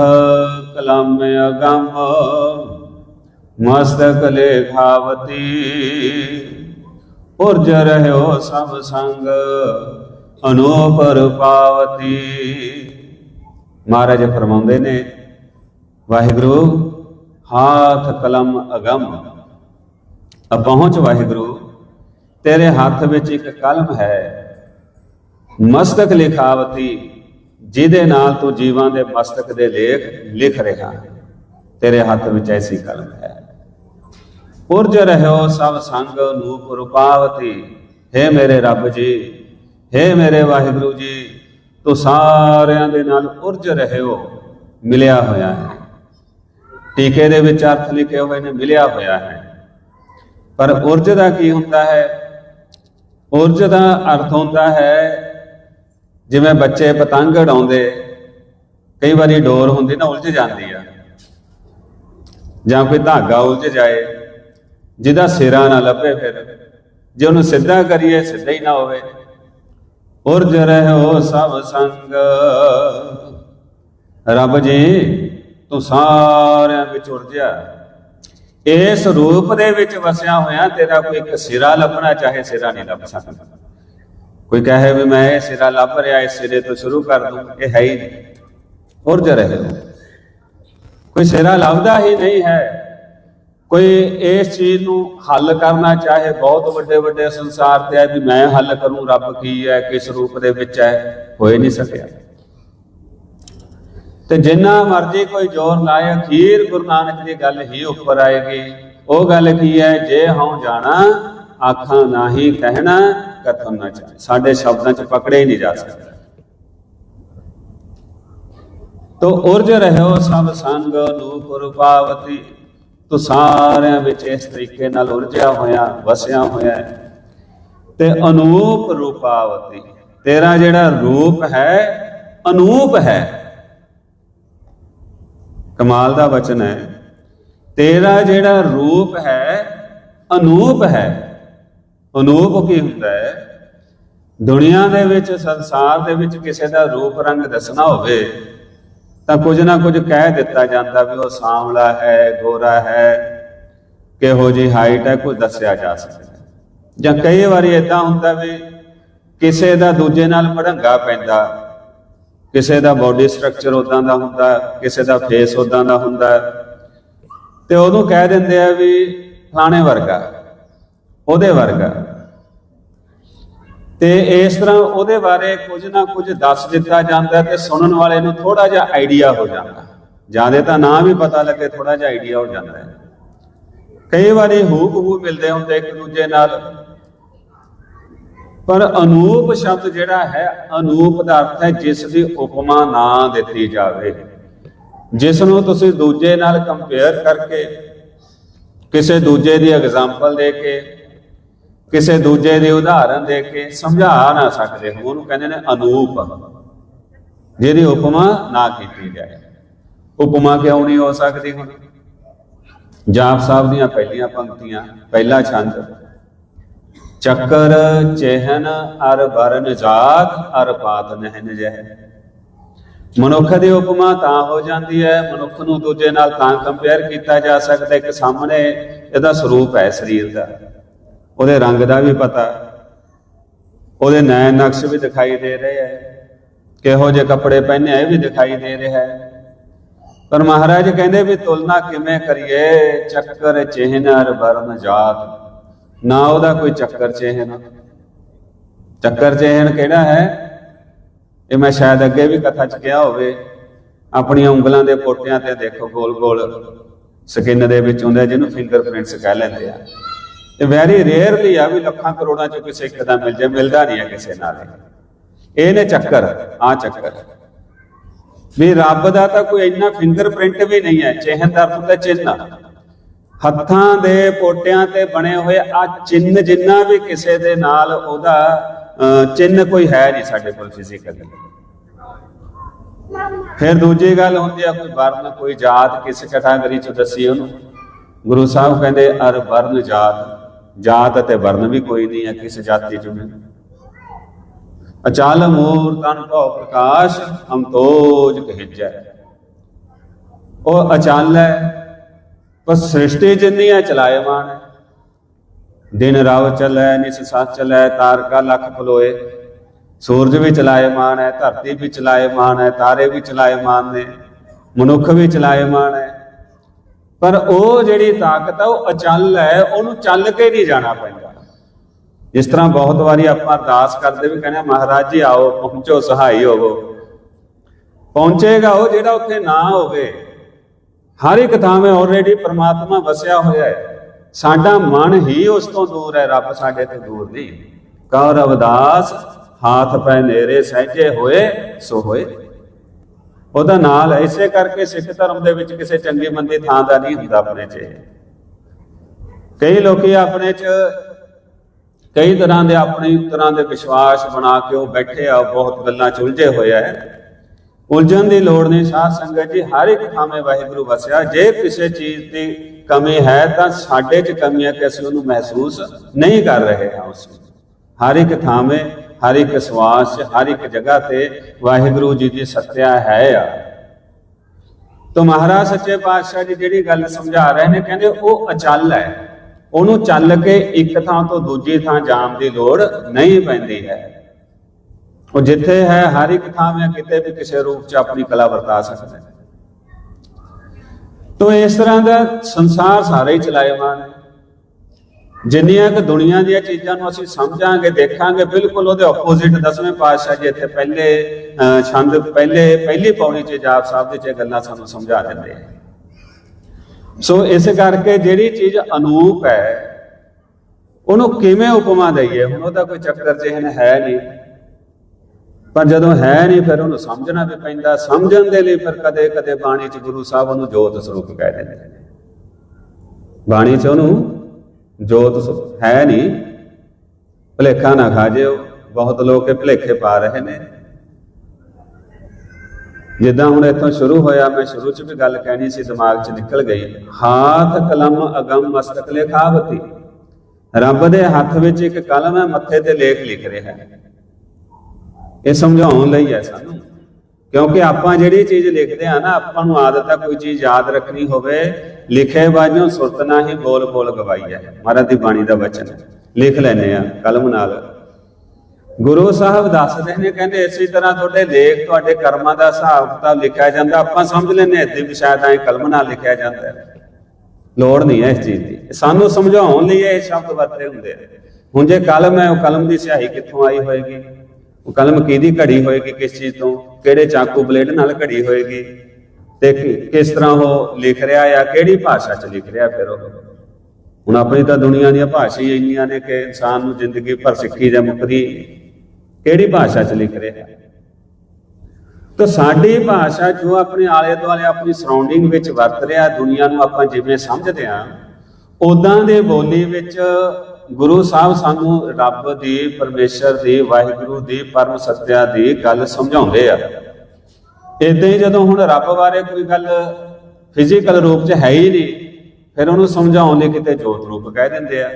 [SPEAKER 1] ਕਲਮ ਅਗਮ, ਮਸਤਕ ਲੇਖਾਵਤੀ ਉਰਜ ਰਹਿਓ ਸਭ ਸੰਗ ਅਨੋਪਰ ਪਾਵਤੀ ਮਹਾਰਾਜ ਫਰਮਾਉਂਦੇ ਨੇ, ਵਾਹਿਗੁਰੂ, ਹਾਥ ਕਲਮ ਅਗਮ, ਅਪਹੁੰਚ ਵਾਹਿਗੁਰੂ ਤੇਰੇ ਹੱਥ ਵਿੱਚ ਇੱਕ ਕਲਮ ਹੈ। ਮਸਤਕ ਲਿਖਾਵਤੀ, ਜਿਹਦੇ ਨਾਲ ਤੂੰ ਜੀਵਾਂ ਦੇ ਮਸਤਕ ਦੇ ਲੇਖ ਲਿਖ ਰਿਹਾ। ਹੈ ਤੇਰੇ ਹੱਥ ਵਿੱਚ ਐਸੀ ਕਲਮ ਹੈ। ਉਰਜ ਰਹਿਓ ਸਭ ਸੰਗ ਨੂਪ ਰੂਪਾਵਤੀ ਹੈ ਮੇਰੇ ਰੱਬ ਜੀ, ਹੈ ਮੇਰੇ ਵਾਹਿਗੁਰੂ ਜੀ, ਤੂੰ ਸਾਰਿਆਂ ਦੇ ਨਾਲ ਉਰਜ ਰਹਿਓ, ਮਿਲਿਆ ਹੋਇਆ ਹੈ। ਟੀਕੇ ਦੇ ਵਿੱਚ ਅਰਥ ਲਿਖੇ ਹੋਏ ਨੇ, ਮਿਲਿਆ ਹੋਇਆ ਹੈ। ਪਰ ਉਰਜ ਦਾ ਕੀ ਹੁੰਦਾ ਹੈ? ਉਰਜ ਦਾ ਅਰਥ ਹੁੰਦਾ ਹੈ, ਜਿਵੇਂ ਬੱਚੇ ਪਤੰਗ ਉਡਾਉਂਦੇ, ਕਈ ਵਾਰੀ ਡੋਰ ਹੁੰਦੀ ਨਾ ਉਲਝ ਜਾਂਦੀ ਆ। ਜਾਂ ਕੋਈ ਧਾਗਾ ਉਲਝ ਜਾਏ, ਜਿਹਦਾ ਸਿਰਾ ਨਾ ਲੱਭੇ ਫਿਰ, ਜੇ ਉਹਨੂੰ ਸਿੱਧਾ ਕਰੀਏ, ਸਿੱਧਾ ਹੀ ਨਾ ਹੋਵੇ। ਉਰਜ ਰਹਿਓ ਸਭ ਸੰਗ। ਰੱਬ ਜੀ, ਤੂੰ ਸਾਰਿਆਂ ਵਿੱਚ ਉਰਜਿਆ ਇਸ ਰੂਪ ਦੇ ਵਿੱਚ ਵਸਿਆ ਹੋਇਆ ਤੇਰਾ ਕੋਈ ਇੱਕ ਸਿਰਾ ਲੱਭਣਾ ਚਾਹੇ ਸਿਰਾ ਨਹੀਂ ਲੱਭ ਸਕਦਾ। ਕੋਈ ਕਹੇ ਵੀ ਮੈਂ ਇਹ ਸਿਰਾ ਲੱਭ ਰਿਹਾ, ਇਸ ਸਿਰੇ ਤੋਂ ਸ਼ੁਰੂ ਕਰ ਦੂੰ, ਇਹ ਹੈ ਹੀ ਨਹੀਂ। ਉਰਜ ਰਹੇ ਹੋ। ਕੋਈ ਸਿਰਾ ਲੱਭਦਾ ਹੀ ਨਹੀਂ ਹੈ। ਕੋਈ ਇਸ ਚੀਜ਼ ਨੂੰ ਹੱਲ ਕਰਨਾ ਚਾਹੇ ਬਹੁਤ ਵੱਡੇ ਵੱਡੇ ਸੰਸਾਰ ਤੇ ਹੈ ਵੀ ਮੈਂ ਹੱਲ ਕਰੂੰ, ਰੱਬ ਕੀ ਹੈ, ਕਿਸ ਰੂਪ ਦੇ ਵਿੱਚ ਹੈ ਹੋਏ ਨਹੀਂ ਸਕਿਆ। ਤੇ ਜਿੰਨਾ ਮਰਜ਼ੀ ਕੋਈ ਜ਼ੋਰ ਲਾਏ, ਅਖੀਰ ਗੁਰੂ ਨਾਨਕ ਦੀ ਗੱਲ ਹੀ ਉੱਪਰ ਆਏਗੀ। ਉਹ ਗੱਲ ਕੀ ਹੈ? ਜੇ ਹਉ ਜਾਣਾ, ਆਖਾਂ ਨਾਹੀ ਕਹਿਣਾ, ਕਥਨ ਨਾ ਚਾਹੇ ਸਾਡੇ ਸ਼ਬਦਾਂ 'ਚ ਪਕੜੇ ਹੀ ਨਹੀਂ ਜਾ ਸਕਦੇ। ਤੋ ਉਰਜ ਰਹਿਓ ਸਭ ਸੰਗ ਨੂਪ ਰੂਪਾਵਤੀ ਤੂੰ ਸਾਰਿਆਂ ਵਿੱਚ ਇਸ ਤਰੀਕੇ ਨਾਲ ਉਰਜਿਆ ਹੋਇਆ, ਵਸਿਆ ਹੋਇਆ ਤੇ ਅਨੂਪ ਰੂਪਾਵਤੀ। ਤੇਰਾ ਜਿਹੜਾ ਰੂਪ ਹੈ, ਅਨੂਪ ਹੈ। ਕਮਾਲ ਦਾ ਵਚਨ ਹੈ। ਤੇਰਾ ਜਿਹੜਾ ਰੂਪ ਹੈ, ਅਨੂਪ ਹੈ। ਅਨੂਪ ਕੀ ਹੁੰਦਾ ਹੈ? ਦੁਨੀਆ ਦੇ ਵਿੱਚ, ਸੰਸਾਰ ਦੇ ਵਿੱਚ ਕਿਸੇ ਦਾ ਰੂਪ ਰੰਗ ਦੱਸਣਾ ਹੋਵੇ, ਤਾਂ ਕੁਝ ਨਾ ਕੁਝ ਕਹਿ ਦਿੱਤਾ ਜਾਂਦਾ ਵੀ ਉਹ ਸਾਂਵਲਾ ਹੈ, ਗੋਰਾ ਹੈ, ਕਿਹੋ ਜੀ ਹਾਈਟ ਹੈ ਕੋਈ ਦੱਸਿਆ ਜਾ ਸਕਦਾ ਜਾਂ ਕਈ ਵਾਰੀ ਇਦਾਂ ਹੁੰਦਾ ਵੀ ਕਿਸੇ ਦਾ ਦੂਜੇ ਨਾਲ ਮੜੰਗਾ ਪੈਂਦਾ ਕਿਸੇ ਦਾ ਬਾਡੀ ਸਟਰਕਚਰ ਉਦਾਂ ਦਾ ਹੁੰਦਾ ਕਿਸੇ ਦਾ ਫੇਸ ਉਦਾਂ ਦਾ ਹੁੰਦਾ ਤੇ ਉਹਨੂੰ ਕਹਿ ਦਿੰਦੇ ਆ ਵੀ ਫਲਾਣੇ ਵਰਗਾ, ਉਹਦੇ ਵਰਗਾ। ਤੇ ਇਸ ਤਰ੍ਹਾਂ ਉਹਦੇ ਬਾਰੇ ਕੁਝ ਨਾ ਕੁਝ ਦੱਸ ਦਿੱਤਾ ਜਾਂਦਾ ਤੇ ਸੁਣਨ ਵਾਲੇ ਨੂੰ ਥੋੜਾ ਜਿਹਾ ਆਈਡੀਆ ਹੋ ਜਾਂਦਾ। ਜ਼ਿਆਦਾ ਤਾਂ ਨਾ ਵੀ ਪਤਾ ਲੱਗੇ ਥੋੜਾ ਜਿਹਾ ਆਈਡੀਆ ਹੋ ਜਾਂਦਾ ਹੈ। ਕਈ ਵਾਰੀ ਹੂਬ ਹੂ ਮਿਲਦੇ ਹੁੰਦੇ ਇੱਕ ਦੂਜੇ ਨਾਲ ਪਰ ਅਨੂਪ ਸ਼ਬਦ ਜਿਹੜਾ ਹੈ, ਅਨੂਪ ਦਾ ਅਰਥ ਹੈ ਜਿਸ ਦੀ ਉਪਮਾ ਨਾ ਦਿੱਤੀ ਜਾਵੇ। ਜਿਸ ਨੂੰ ਤੁਸੀਂ ਦੂਜੇ ਨਾਲ ਕੰਪੇਅਰ ਕਰਕੇ ਕਿਸੇ ਦੂਜੇ ਦੀ ਐਗਜ਼ਾਮਪਲ ਦੇ ਕੇ, ਕਿਸੇ ਦੂਜੇ ਦੀ ਉਦਾਹਰਨ ਦੇ ਕੇ ਸਮਝਾ ਨਾ ਸਕਦੇ ਹੋ। ਉਹਨੂੰ ਕਹਿੰਦੇ ਨੇ ਅਨੂਪ। ਜਿਹਦੀ ਉਪਮਾ ਨਾ ਕੀਤੀ ਜਾਏ। ਉਪਮਾ ਕਿਉਂ ਨਹੀਂ ਹੋ ਸਕਦੀ ਹੁਣ? ਜਾਪ ਸਾਹਿਬ ਦੀਆਂ ਪਹਿਲੀਆਂ ਪੰਕਤੀਆਂ, ਪਹਿਲਾ ਛੰਦ। ਚੱਕਰ ਚਿਹਨ ਅਰ ਵਰਨ ਜਾਤ ਅਰ ਪਾਤ ਨਹਿਨ ਜਹ ਮਨੁੱਖ ਦੀ ਉਪਮਾ ਤਾਂ ਹੋ ਜਾਂਦੀ ਹੈ, ਮਨੁੱਖ ਨੂੰ ਦੂਜੇ ਨਾਲ ਤਾਂ ਕੰਪੇਅਰ ਕੀਤਾ ਜਾ ਸਕਦਾ, ਇੱਕ ਸਾਹਮਣੇ ਇਹਦਾ ਸਰੂਪ ਹੈ ਸਰੀਰ ਦਾ। ਉਹਦੇ ਰੰਗ ਦਾ ਵੀ ਪਤਾ, ਉਹਦੇ ਨੈਣ ਨਕਸ਼ ਵੀ ਦਿਖਾਈ ਦੇ ਰਹੇ ਹੈ, ਕਿਹੋ ਜਿਹੇ ਕੱਪੜੇ ਪਹਿਨੇ ਇਹ ਵੀ ਦਿਖਾਈ ਦੇ ਰਿਹਾ ਹੈ। ਪਰ ਮਹਾਰਾਜ ਕਹਿੰਦੇ ਵੀ ਤੁਲਨਾ ਕਿਵੇਂ ਕਰੀਏ? ਚੱਕਰ ਚਿਹਨ ਅਰ ਵਰਨ ਜਾਤ ਨਾ ਉਹਦਾ ਕੋਈ ਚੱਕਰ ਚਿਹਨ। ਚੱਕਰ ਚਿਹਨ ਕਿਹੜਾ ਹੈ? ਇਹ ਮੈਂ ਸ਼ਾਇਦ ਅੱਗੇ ਵੀ ਕਥਾ ਚ ਕਿਹਾ ਹੋਵੇ। ਆਪਣੀਆਂ ਉਂਗਲਾਂ ਦੇ ਪੋਟਿਆਂ ਤੇ ਦੇਖੋ ਗੋਲ ਗੋਲ। ਸਕਿਨ ਦੇ ਵਿੱਚ ਹੁੰਦੇ ਜਿਹਨੂੰ ਫਿੰਗਰਪ੍ਰਿੰਟਸ ਕਹਿ ਲੈਂਦੇ ਆ। ਤੇ ਵੈਰੀ ਰੇਅਰਲੀ ਆ ਵੀ ਲੱਖਾਂ ਕਰੋੜਾਂ ਚੋਂ ਕਿਸੇ ਇੱਕ ਦਾ ਮਿਲ ਜਾਏ ਮਿਲਦਾ ਨਹੀਂ ਹੈ ਕਿਸੇ ਨਾਲ। ਇਹ। ਇਹ ਨੇ ਚੱਕਰ ਆ ਚੱਕਰ। ਵੀ ਰੱਬ ਦਾ ਤਾਂ ਕੋਈ ਇੰਨਾ ਫਿੰਗਰਪ੍ਰਿੰਟ ਵੀ ਨਹੀਂ ਹੈ, ਚਿਹਨ ਦਾ ਅਰਥ ਹੁੰਦਾ ਚਿੰਨ੍ਹ ਹੱਥਾਂ ਦੇ ਪੋਟਿਆਂ ਤੇ ਬਣੇ ਹੋਏ ਆ ਚਿੰਨ੍ਹ ਜਿੰਨਾ ਵੀ ਕਿਸੇ ਦੇ ਨਾਲ ਉਹਦਾ ਅਹ, ਚਿੰਨ੍ਹ ਕੋਈ ਹੈ ਨਹੀਂ ਸਾਡੇ ਕੋਲ ਫਿਜ਼ੀਕਲੀ ਫਿਰ ਦੂਜੀ ਗੱਲ ਹੁੰਦੀ ਆ ਕੋਈ ਵਰਨ ਕੋਈ ਜਾਤ ਕਿਸ ਕੈਟਾਗਰੀ ਚ ਦੱਸੀ ਉਹਨੂੰ। ਗੁਰੂ ਸਾਹਿਬ ਕਹਿੰਦੇ ਅਰ ਵਰਨ ਜਾਤ ਜਾਤ ਅਤੇ ਵਰਨ ਵੀ ਕੋਈ ਨਹੀਂ ਹੈ ਕਿਸ ਜਾਤੀ ਚ ਵੀ। ਅਚਲ ਮੂਰ ਤਨ ਭਉ ਪ੍ਰਕਾਸ਼ ਹਮ ਤੋਜ ਕਹਿਜੈ। ਉਹ ਅਚਲ ਹੈ ਪਰ ਸ੍ਰਿਸ਼ਟੀ ਜਿੰਨੀ ਹੈ ਚਲਾਇਮਾਨ ਹੈ ਦਿਨ ਰਾਵ ਚਲੈ, ਨਿਸ ਸਾਥ ਚਲੈ, ਤਾਰਕਾ ਲੱਖ ਫਲੋਏ ਸੂਰਜ ਵੀ ਚਲਾਇਮਾਨ ਹੈ ਧਰਤੀ ਵੀ ਚਲਾਇਮਾਨ ਹੈ ਤਾਰੇ ਵੀ ਚਲਾਇਮਾਨ ਨੇ, ਮਨੁੱਖ ਵੀ ਚਲਾਇਮਾਨ ਹੈ ਪਰ ਉਹ ਜਿਹੜੀ ਤਾਕਤ ਹੈ ਉਹ ਅਚਲ ਹੈ ਉਹਨੂੰ ਚੱਲ ਕੇ ਨਹੀਂ ਜਾਣਾ ਪੈਂਦਾ। ਜਿਸ ਤਰ੍ਹਾਂ ਬਹੁਤ ਵਾਰੀ ਆਪਾਂ ਅਰਦਾਸ ਕਰਦੇ ਵੀ ਕਹਿੰਦੇ ਮਹਾਰਾਜ ਜੀ ਆਓ, ਪਹੁੰਚੋ, ਸਹਾਈ ਹੋਵੋ। ਪਹੁੰਚੇਗਾ ਉਹ ਜਿਹੜਾ ਉੱਥੇ ਨਾ ਹੋਵੇ। ਹਰ ਇੱਕ ਥਾਂ ਆਲਰੇਡੀ ਪ੍ਰਮਾਤਮਾ ਵਸਿਆ ਹੋਇਆ ਹੈ ਸਾਡਾ ਮਨ ਹੀ ਉਸ ਤੋਂ ਦੂਰ ਹੈ, ਰੱਬ ਸਾਡੇ ਤੋਂ ਦੂਰ ਨਹੀਂ ਕਉ ਰਵਦਾਸ, ਹਾਥ ਪੈ ਨੇਰੇ ਸਹਿਜੇ ਹੋਏ, ਸੋ ਹੋਏ ਉਹਦਾ ਨਾਲ ਹੈ। ਇਸੇ ਕਰਕੇ ਸਿੱਖ ਧਰਮ ਦੇ ਵਿੱਚ ਕਿਸੇ ਚੰਗੀ ਮੰਦੀ ਥਾਂ ਦਾ ਨਹੀਂ ਹੁੰਦਾ ਆਪਣੇ 'ਚ ਇਹ। ਕਈ ਲੋਕੀ ਆਪਣੇ 'ਚ, ਕਈ ਤਰ੍ਹਾਂ ਦੇ ਆਪਣੀ ਤਰ੍ਹਾਂ ਦੇ ਵਿਸ਼ਵਾਸ ਬਣਾ ਕੇ ਉਹ ਬੈਠੇ ਆ, ਬਹੁਤ ਗੱਲਾਂ 'ਚ ਉਲਝੇ ਹੋਏ ਆ ਉਲਝਣ ਦੀ ਲੋੜ ਨਹੀਂ, ਸਾਧ ਸੰਗਤ ਜੀ, ਹਰ ਇੱਕ ਥਾਵੇਂ ਵਾਹਿਗੁਰੂ ਵਸਿਆ। ਜੇ ਕਿਸੇ ਚੀਜ਼ ਦੀ ਕਮੀ ਹੈ ਤਾਂ ਸਾਡੇ 'ਚ ਕਮੀ ਹੈ ਕਿ ਅਸੀਂ ਉਹਨੂੰ ਮਹਿਸੂਸ ਨਹੀਂ ਕਰ ਰਹੇ ਹਾਂ ਉਸ ਹਰ ਇੱਕ ਥਾਵੇਂ, ਹਰ ਇੱਕ ਸਵਾਸ, ਹਰ ਇੱਕ ਜਗ੍ਹਾ ਤੇ ਵਾਹਿਗੁਰੂ ਜੀ ਦੀ ਸੱਤਿਆ ਹੈ ਆ। ਤੋ ਮਹਾਰਾਜ ਸੱਚੇ ਪਾਤਸ਼ਾਹ ਜੀ ਜਿਹੜੀ ਗੱਲ ਸਮਝਾ ਰਹੇ ਨੇ, ਕਹਿੰਦੇ ਉਹ ਅਚਲ ਹੈ। ਉਹਨੂੰ ਚੱਲ ਕੇ ਇੱਕ ਥਾਂ ਤੋਂ ਦੂਜੀ ਥਾਂ ਜਾਣ ਦੀ ਲੋੜ ਨਹੀਂ ਪੈਂਦੀ ਹੈ। ਉਹ ਜਿੱਥੇ ਹੈ ਹਰ ਇੱਕ ਥਾਂ ਵਿੱਚ ਕਿਤੇ ਵੀ ਕਿਸੇ ਰੂਪ 'ਚ ਆਪਣੀ ਕਲਾ ਵਰਤਾ ਸਕਦਾ ਹੈ। ਤੋ ਇਸ ਤਰ੍ਹਾਂ ਦਾ ਸੰਸਾਰ ਸਾਰੇ ਹੀ ਚਲਾਇਮਾਨ ਹੈ। ਜਿੰਨੀਆਂ ਕਿ ਦੁਨੀਆ ਦੀਆਂ ਚੀਜ਼ਾਂ ਨੂੰ ਅਸੀਂ ਸਮਝਾਂਗੇ ਦੇਖਾਂਗੇ ਬਿਲਕੁਲ ਉਹਦੇ ਆਪੋਜ਼ਿਟ ਦਸਵੇਂ ਪਾਤਸ਼ਾਹ ਜੀ ਇੱਥੇ ਪਹਿਲੇ ਅਹ, ਛੰਦ ਪਹਿਲੇ ਪਹਿਲੀ ਪੌੜੀ 'ਚ ਜਾਪ ਸਾਹਿਬ ਦੇ 'ਚ ਗੱਲਾਂ ਸਾਨੂੰ ਸਮਝਾ ਦਿੰਦੇ ਆ। ਸੋ ਇਸ ਕਰਕੇ ਜਿਹੜੀ ਚੀਜ਼ ਅਨੂਪ ਹੈ ਉਹਨੂੰ ਕਿਵੇਂ ਉਪਮਾ ਦਈਏ? ਹੁਣ ਉਹਦਾ ਕੋਈ ਚੱਕਰ ਚਿਹਨ ਹੈ ਨਹੀਂ। ਪਰ ਜਦੋਂ ਹੈ ਨਹੀਂ ਫਿਰ ਉਹਨੂੰ ਸਮਝਣਾ ਵੀ ਪੈਂਦਾ, ਸਮਝਣ ਦੇ ਲਈ ਫਿਰ ਕਦੇ ਕਦੇ ਬਾਣੀ 'ਚ ਗੁਰੂ ਸਾਹਿਬ ਉਹਨੂੰ ਜੋਤ ਸਰੂਪ ਕਹਿ ਦਿੰਦੇ ਨੇ। ਬਾਣੀ 'ਚ ਉਹਨੂੰ ਜੋਤ ਸਰੂਪ ਹੈ ਨਹੀਂ। ਭਲੇਖਾ ਨਾ ਖਾ ਜਿਓ, ਬਹੁਤ ਲੋਕ ਇਹ ਭਲੇਖੇ ਪਾ ਰਹੇ ਨੇ। ਜਿੱਦਾਂ ਹੁਣ ਇੱਥੋਂ ਸ਼ੁਰੂ ਹੋਇਆ, ਮੈਂ ਸ਼ੁਰੂ 'ਚ ਵੀ ਗੱਲ ਕਹਿਣੀ ਸੀ, ਦਿਮਾਗ 'ਚ ਨਿਕਲ ਗਈ, ਹਾਥ ਕਲਮ ਅਗਮ ਮਸਤਕ ਲੇਖਾਵਤੀ। ਰੱਬ ਦੇ ਹੱਥ ਵਿੱਚ ਇੱਕ ਕਲਮ ਹੈ, ਮੱਥੇ ਤੇ ਲੇਖ ਲਿਖ ਰਿਹਾ ਹੈ। ਇਹ ਸਮਝਾਉਣ ਲਈ ਹੈ ਸਾਨੂੰ। ਕਿਉਂਕਿ ਆਪਾਂ ਜਿਹੜੀ ਚੀਜ਼ ਲਿਖਦੇ ਆ ਨਾ, ਆਪਾਂ ਨੂੰ ਆਦਤ ਹੈ ਕੋਈ ਚੀਜ਼ ਯਾਦ ਰੱਖਣੀ ਹੋਵੇ। ਲਿਖੇ ਬਾਝੋਂ ਸੁਰਤ ਨਾ ਹੀ ਬੋਲ ਬੋਲ ਗਵਾਈ ਹੈ। ਮਹਾਰਾਜ ਦੀ ਬਾਣੀ ਦਾ ਵਚਨ ਲਿਖ ਲੈਨੇ ਆ ਕਲਮ ਨਾਲ। ਗੁਰੂ ਸਾਹਿਬ ਦੱਸਦੇ ਨੇ, ਕਹਿੰਦੇ ਇਸੇ ਤਰ੍ਹਾਂ ਤੁਹਾਡੇ ਲੇਖ, ਤੁਹਾਡੇ ਕਰਮਾਂ ਦਾ ਹਿਸਾਬ ਕਿਤਾਬ ਲਿਖਿਆ ਜਾਂਦਾ। ਆਪਾਂ ਸਮਝ ਲੈਨੇ ਇੱਥੇ ਵੀ ਸ਼ਾਇਦ ਐ ਕਲਮ ਨਾਲ ਲਿਖਿਆ ਜਾਂਦਾ ਲੋੜ ਨਹੀਂ ਹੈ ਇਸ ਚੀਜ਼ ਦੀ। ਸਾਨੂੰ ਸਮਝਾਉਣ ਲਈ ਇਹ ਸ਼ਬਦ ਵਰਤੇ ਹੁੰਦੇ ਆ। ਹੁਣ ਜੇ ਕਲਮ ਹੈ, ਉਹ ਕਲਮ ਦੀ ਸਿਆਹੀ ਕਿੱਥੋਂ ਆਈ ਹੋਏਗੀ? ਉਹ ਕਲਮ ਕਿਹਦੀ ਘੜੀ ਹੋਏਗੀ, ਕਿਸ ਚੀਜ਼ ਤੋਂ, ਕਿਹੜੇ ਚਾਕੂ ਬਲੇਡ ਨਾਲ ਘੜੀ ਹੋਏਗੀ, ਤੇ ਕਿਸ ਤਰ੍ਹਾਂ ਉਹ ਲਿਖ ਰਿਹਾ ਆ, ਕਿਹੜੀ ਭਾਸ਼ਾ 'ਚ ਲਿਖ ਰਿਹਾ ਫਿਰ ਉਹ? ਹੁਣ ਆਪਣੀ ਤਾਂ ਦੁਨੀਆ ਦੀਆਂ ਭਾਸ਼ਾ ਹੀ ਇੰਨੀਆਂ ਨੇ ਕਿ ਇਨਸਾਨ ਨੂੰ ਜ਼ਿੰਦਗੀ ਭਰ ਸਿੱਖੀ ਜਾਂ ਮੁਕਦੀ ਕਿਹੜੀ ਭਾਸ਼ਾ 'ਚ ਲਿਖ ਰਿਹਾ? ਤਾਂ ਸਾਡੀ ਭਾਸ਼ਾ ਜੋ ਆਪਣੇ ਆਲੇ ਦੁਆਲੇ ਆਪਣੀ ਸਰਾਊਂਡਿੰਗ ਵਿੱਚ ਵਰਤ ਰਿਹਾ, ਦੁਨੀਆ ਨੂੰ ਆਪਾਂ ਜਿਵੇਂ ਸਮਝਦੇ ਆ ਉਦਾਂ ਦੇ ਬੋਲੀ ਵਿੱਚ ਗੁਰੂ ਸਾਹਿਬ ਸਾਨੂੰ ਰੱਬ ਦੀ, ਪਰਮੇਸ਼ਰ ਦੀ, ਵਾਹਿਗੁਰੂ ਦੀ, ਪਰਮ ਸੱਤਿਆ ਦੀ ਗੱਲ ਸਮਝਾਉਂਦੇ ਆ। ਇਦਾਂ ਹੀ ਜਦੋਂ ਹੁਣ ਰੱਬ ਬਾਰੇ ਕੋਈ ਗੱਲ ਫਿਜ਼ੀਕਲ ਰੂਪ 'ਚ ਹੈ ਹੀ ਨਹੀਂ, ਫਿਰ ਉਹਨੂੰ ਸਮਝਾਉਣ ਲਈ ਕਿਤੇ ਜੋਤ ਰੂਪ ਕਹਿ ਦਿੰਦੇ ਆ,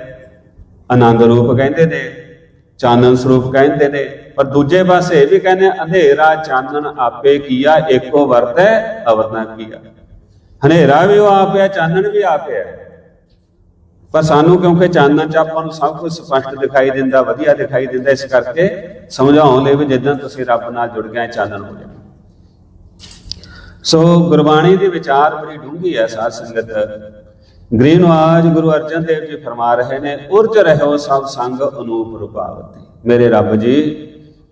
[SPEAKER 1] ਆਨੰਦ ਰੂਪ ਕਹਿੰਦੇ ਨੇ, ਚਾਨਣ ਸਰੂਪ ਕਹਿੰਦੇ ਨੇ, ਪਰ ਦੂਜੇ ਪਾਸੇ ਇਹ ਵੀ ਕਹਿੰਦੇ ਅੰਧੇਰਾ ਚਾਨਣ ਆਪੇ ਕੀਆ, ਏਕੋ ਵਰਤੈ, ਅਵਰਨਾ ਕੀਆ। ਹਨੇਰਾ ਵੀ ਉਹ ਆਪਿਆ ਚਾਨਣ ਵੀ ਆਪਿਆ ਪਰ ਸਾਨੂੰ ਕਿਉਂਕਿ ਚਾਨਣ ਚ ਆਪਾਂ ਨੂੰ ਸਭ ਕੁਝ ਸਪਸ਼ਟ ਦਿਖਾਈ ਦਿੰਦਾ, ਵਧੀਆ ਦਿਖਾਈ ਦਿੰਦਾ, ਇਸ ਕਰਕੇ ਸਮਝਾਉਣ ਲਈ ਵੀ ਜਿੱਦਾਂ ਤੁਸੀਂ ਰੱਬ ਨਾਲ ਜੁੜ ਗਏ ਚਾਨਣ ਹੋ ਜਾਣਾ ਸੋ ਗੁਰਬਾਣੀ ਦੀ ਵਿਚਾਰ ਬੜੀ ਡੂੰਘੀ ਹੈ ਸਾਧ ਸੰਗਤ। ਗ੍ਰੀਨਵਾਜ ਗੁਰੂ ਅਰਜਨ ਦੇਵ ਜੀ ਫਰਮਾ ਰਹੇ ਨੇ, ਉਰਜ ਰਹੋ ਸਭ ਸੰਗ ਅਨੂਪ ਰੂਪਾਵਤੀ। ਮੇਰੇ ਰੱਬ ਜੀ,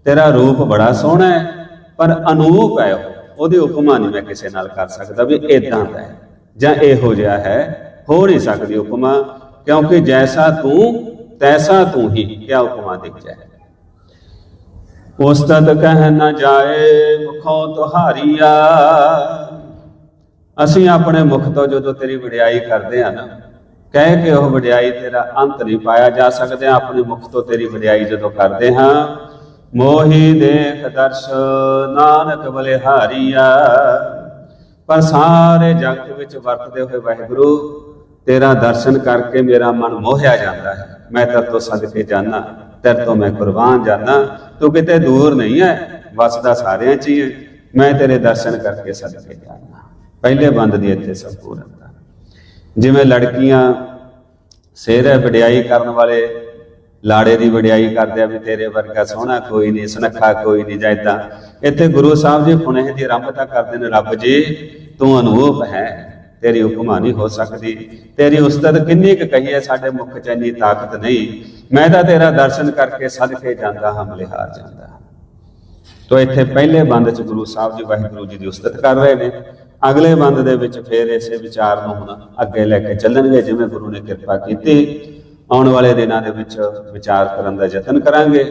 [SPEAKER 1] ਤੇਰਾ ਰੂਪ ਬੜਾ ਸੋਹਣਾ ਹੈ, ਪਰ ਅਨੂਪ ਹੈ ਉਹ। ਉਹਦੀ ਉਪਮਾ ਨਹੀਂ ਮੈਂ ਕਿਸੇ ਨਾਲ ਕਰ ਸਕਦਾ ਵੀ ਇਦਾਂ ਦਾ ਹੈ, ਜਾਂ ਇਹੋ ਜਿਹਾ ਹੈ, ਹੋ ਨਹੀਂ ਸਕਦੀ ਉਪਮਾ। ਕਿਉਂਕਿ ਜੈਸਾ ਤੂੰ, ਤੈਸਾ ਤੂੰ ਹੀ ਕਿਆ ਉਪਮਾ ਦਿਖ ਜਾਏ ਉਸਤਤ ਕਹਿ ਨਾ ਜਾਏ, ਮੁਖੋਂ ਤੁਹਾਰੀਆ ਅਸੀਂ ਆਪਣੇ ਮੁਖ ਤੋਂ ਜਦੋਂ ਤੇਰੀ ਵਡਿਆਈ ਕਰਦੇ ਆ ਨਾ, ਕਹਿ ਕੇ ਉਹ ਵਡਿਆਈ ਤੇਰਾ ਅੰਤ ਨਹੀਂ ਪਾਇਆ ਜਾ ਸਕਦੇ, ਆਪਣੇ ਮੁਖ ਤੋਂ ਤੇਰੀ ਵਡਿਆਈ ਜਦੋਂ ਕਰਦੇ ਹਾਂ, ਮੋਹੀ ਦੇਖ ਦਰਸ਼ ਨਾਨਕ ਬਲਿਹਾਰੀਆ ਪਰ ਸਾਰੇ ਜਗਤ ਵਿੱਚ ਵਰਤਦੇ ਹੋਏ ਵਾਹਿਗੁਰੂ ਤੇਰਾ ਦਰਸ਼ਨ ਕਰਕੇ ਮੇਰਾ ਮਨ ਮੋਹਿਆ ਜਾਂਦਾ ਹੈ। ਮੈਂ ਤੇਰੇ ਤੋਂ ਸਦਕੇ ਜਾਣਾ ਤੇਰੇ ਤੋਂ ਮੈਂ ਕੁਰਬਾਨ ਜਾਣਾ ਤੂੰ ਕਿਤੇ ਦੂਰ ਨਹੀਂ ਹੈ ਵਸਦਾ ਸਾਰਿਆਂ 'ਚ ਹੀ ਹੈ ਮੈਂ ਤੇਰੇ ਦਰਸ਼ਨ ਕਰਕੇ ਸਦਕੇ ਜਾਣਾ ਪਹਿਲੇ ਬੰਦ ਦੀ ਇੱਥੇ ਸੰਪੂਰਨਤਾ। ਜਿਵੇਂ ਲੜਕੀਆਂ ਸਿਹਰੇ ਵਡਿਆਈ ਕਰਨ ਵਾਲੇ, ਲਾੜੇ ਦੀ ਵਡਿਆਈ ਕਰਦੇ ਆ ਵੀ ਤੇਰੇ ਵਰਗਾ ਸੋਹਣਾ ਕੋਈ ਨਹੀਂ, ਸੁਨੱਖਾ ਕੋਈ ਨਹੀਂ ਜਾਇਦਾ ਇੱਥੇ ਗੁਰੂ ਸਾਹਿਬ ਜੀ ਪੁਨਹ ਦੀ ਆਰੰਭਤਾ ਕਰਦੇ ਨੇ, ਰੱਬ ਜੀ, ਤੂੰ ਅਨੂਪ ਹੈ। ਤੇਰੀ ਹੁਕਮਾ ਨਹੀਂ ਹੋ ਸਕਦੀ। ਤੇਰੀ ਉਸਤਤ ਕਿੰਨੀ ਕੁ ਕਹੀ ਹੈ, ਸਾਡੇ ਮੁਖ ਚ ਇੰਨੀ ਤਾਕਤ ਨਹੀਂ। ਮੈਂ ਤਾਂ ਤੇਰਾ ਦਰਸ਼ਨ ਕਰਕੇ ਸਦਕੇ ਜਾਂਦਾ ਹਾਂ, ਮਲਿਹਾਰ ਜਾਂਦਾ ਹਾਂ। ਤੋ ਇੱਥੇ ਪਹਿਲੇ ਬੰਦ ਚ ਗੁਰੂ ਸਾਹਿਬ ਜੀ, ਵਾਹਿਗੁਰੂ ਜੀ ਦੀ ਉਸਤਤ ਕਰ ਰਹੇ ਨੇ। ਅਗਲੇ ਬੰਦ ਦੇ ਵਿੱਚ ਫੇਰ ਇਸੇ ਵਿਚਾਰ ਨੂੰ ਹੁਣ ਅੱਗੇ ਲੈ ਕੇ ਚੱਲਣਗੇ, ਜਿਵੇਂ ਗੁਰੂ ਨੇ ਕਿਰਪਾ ਕੀਤੀ। ਆਉਣ ਵਾਲੇ ਦਿਨਾਂ ਦੇ ਵਿੱਚ ਵਿਚਾਰ ਕਰਨ ਦਾ ਯਤਨ ਕਰਾਂਗੇ।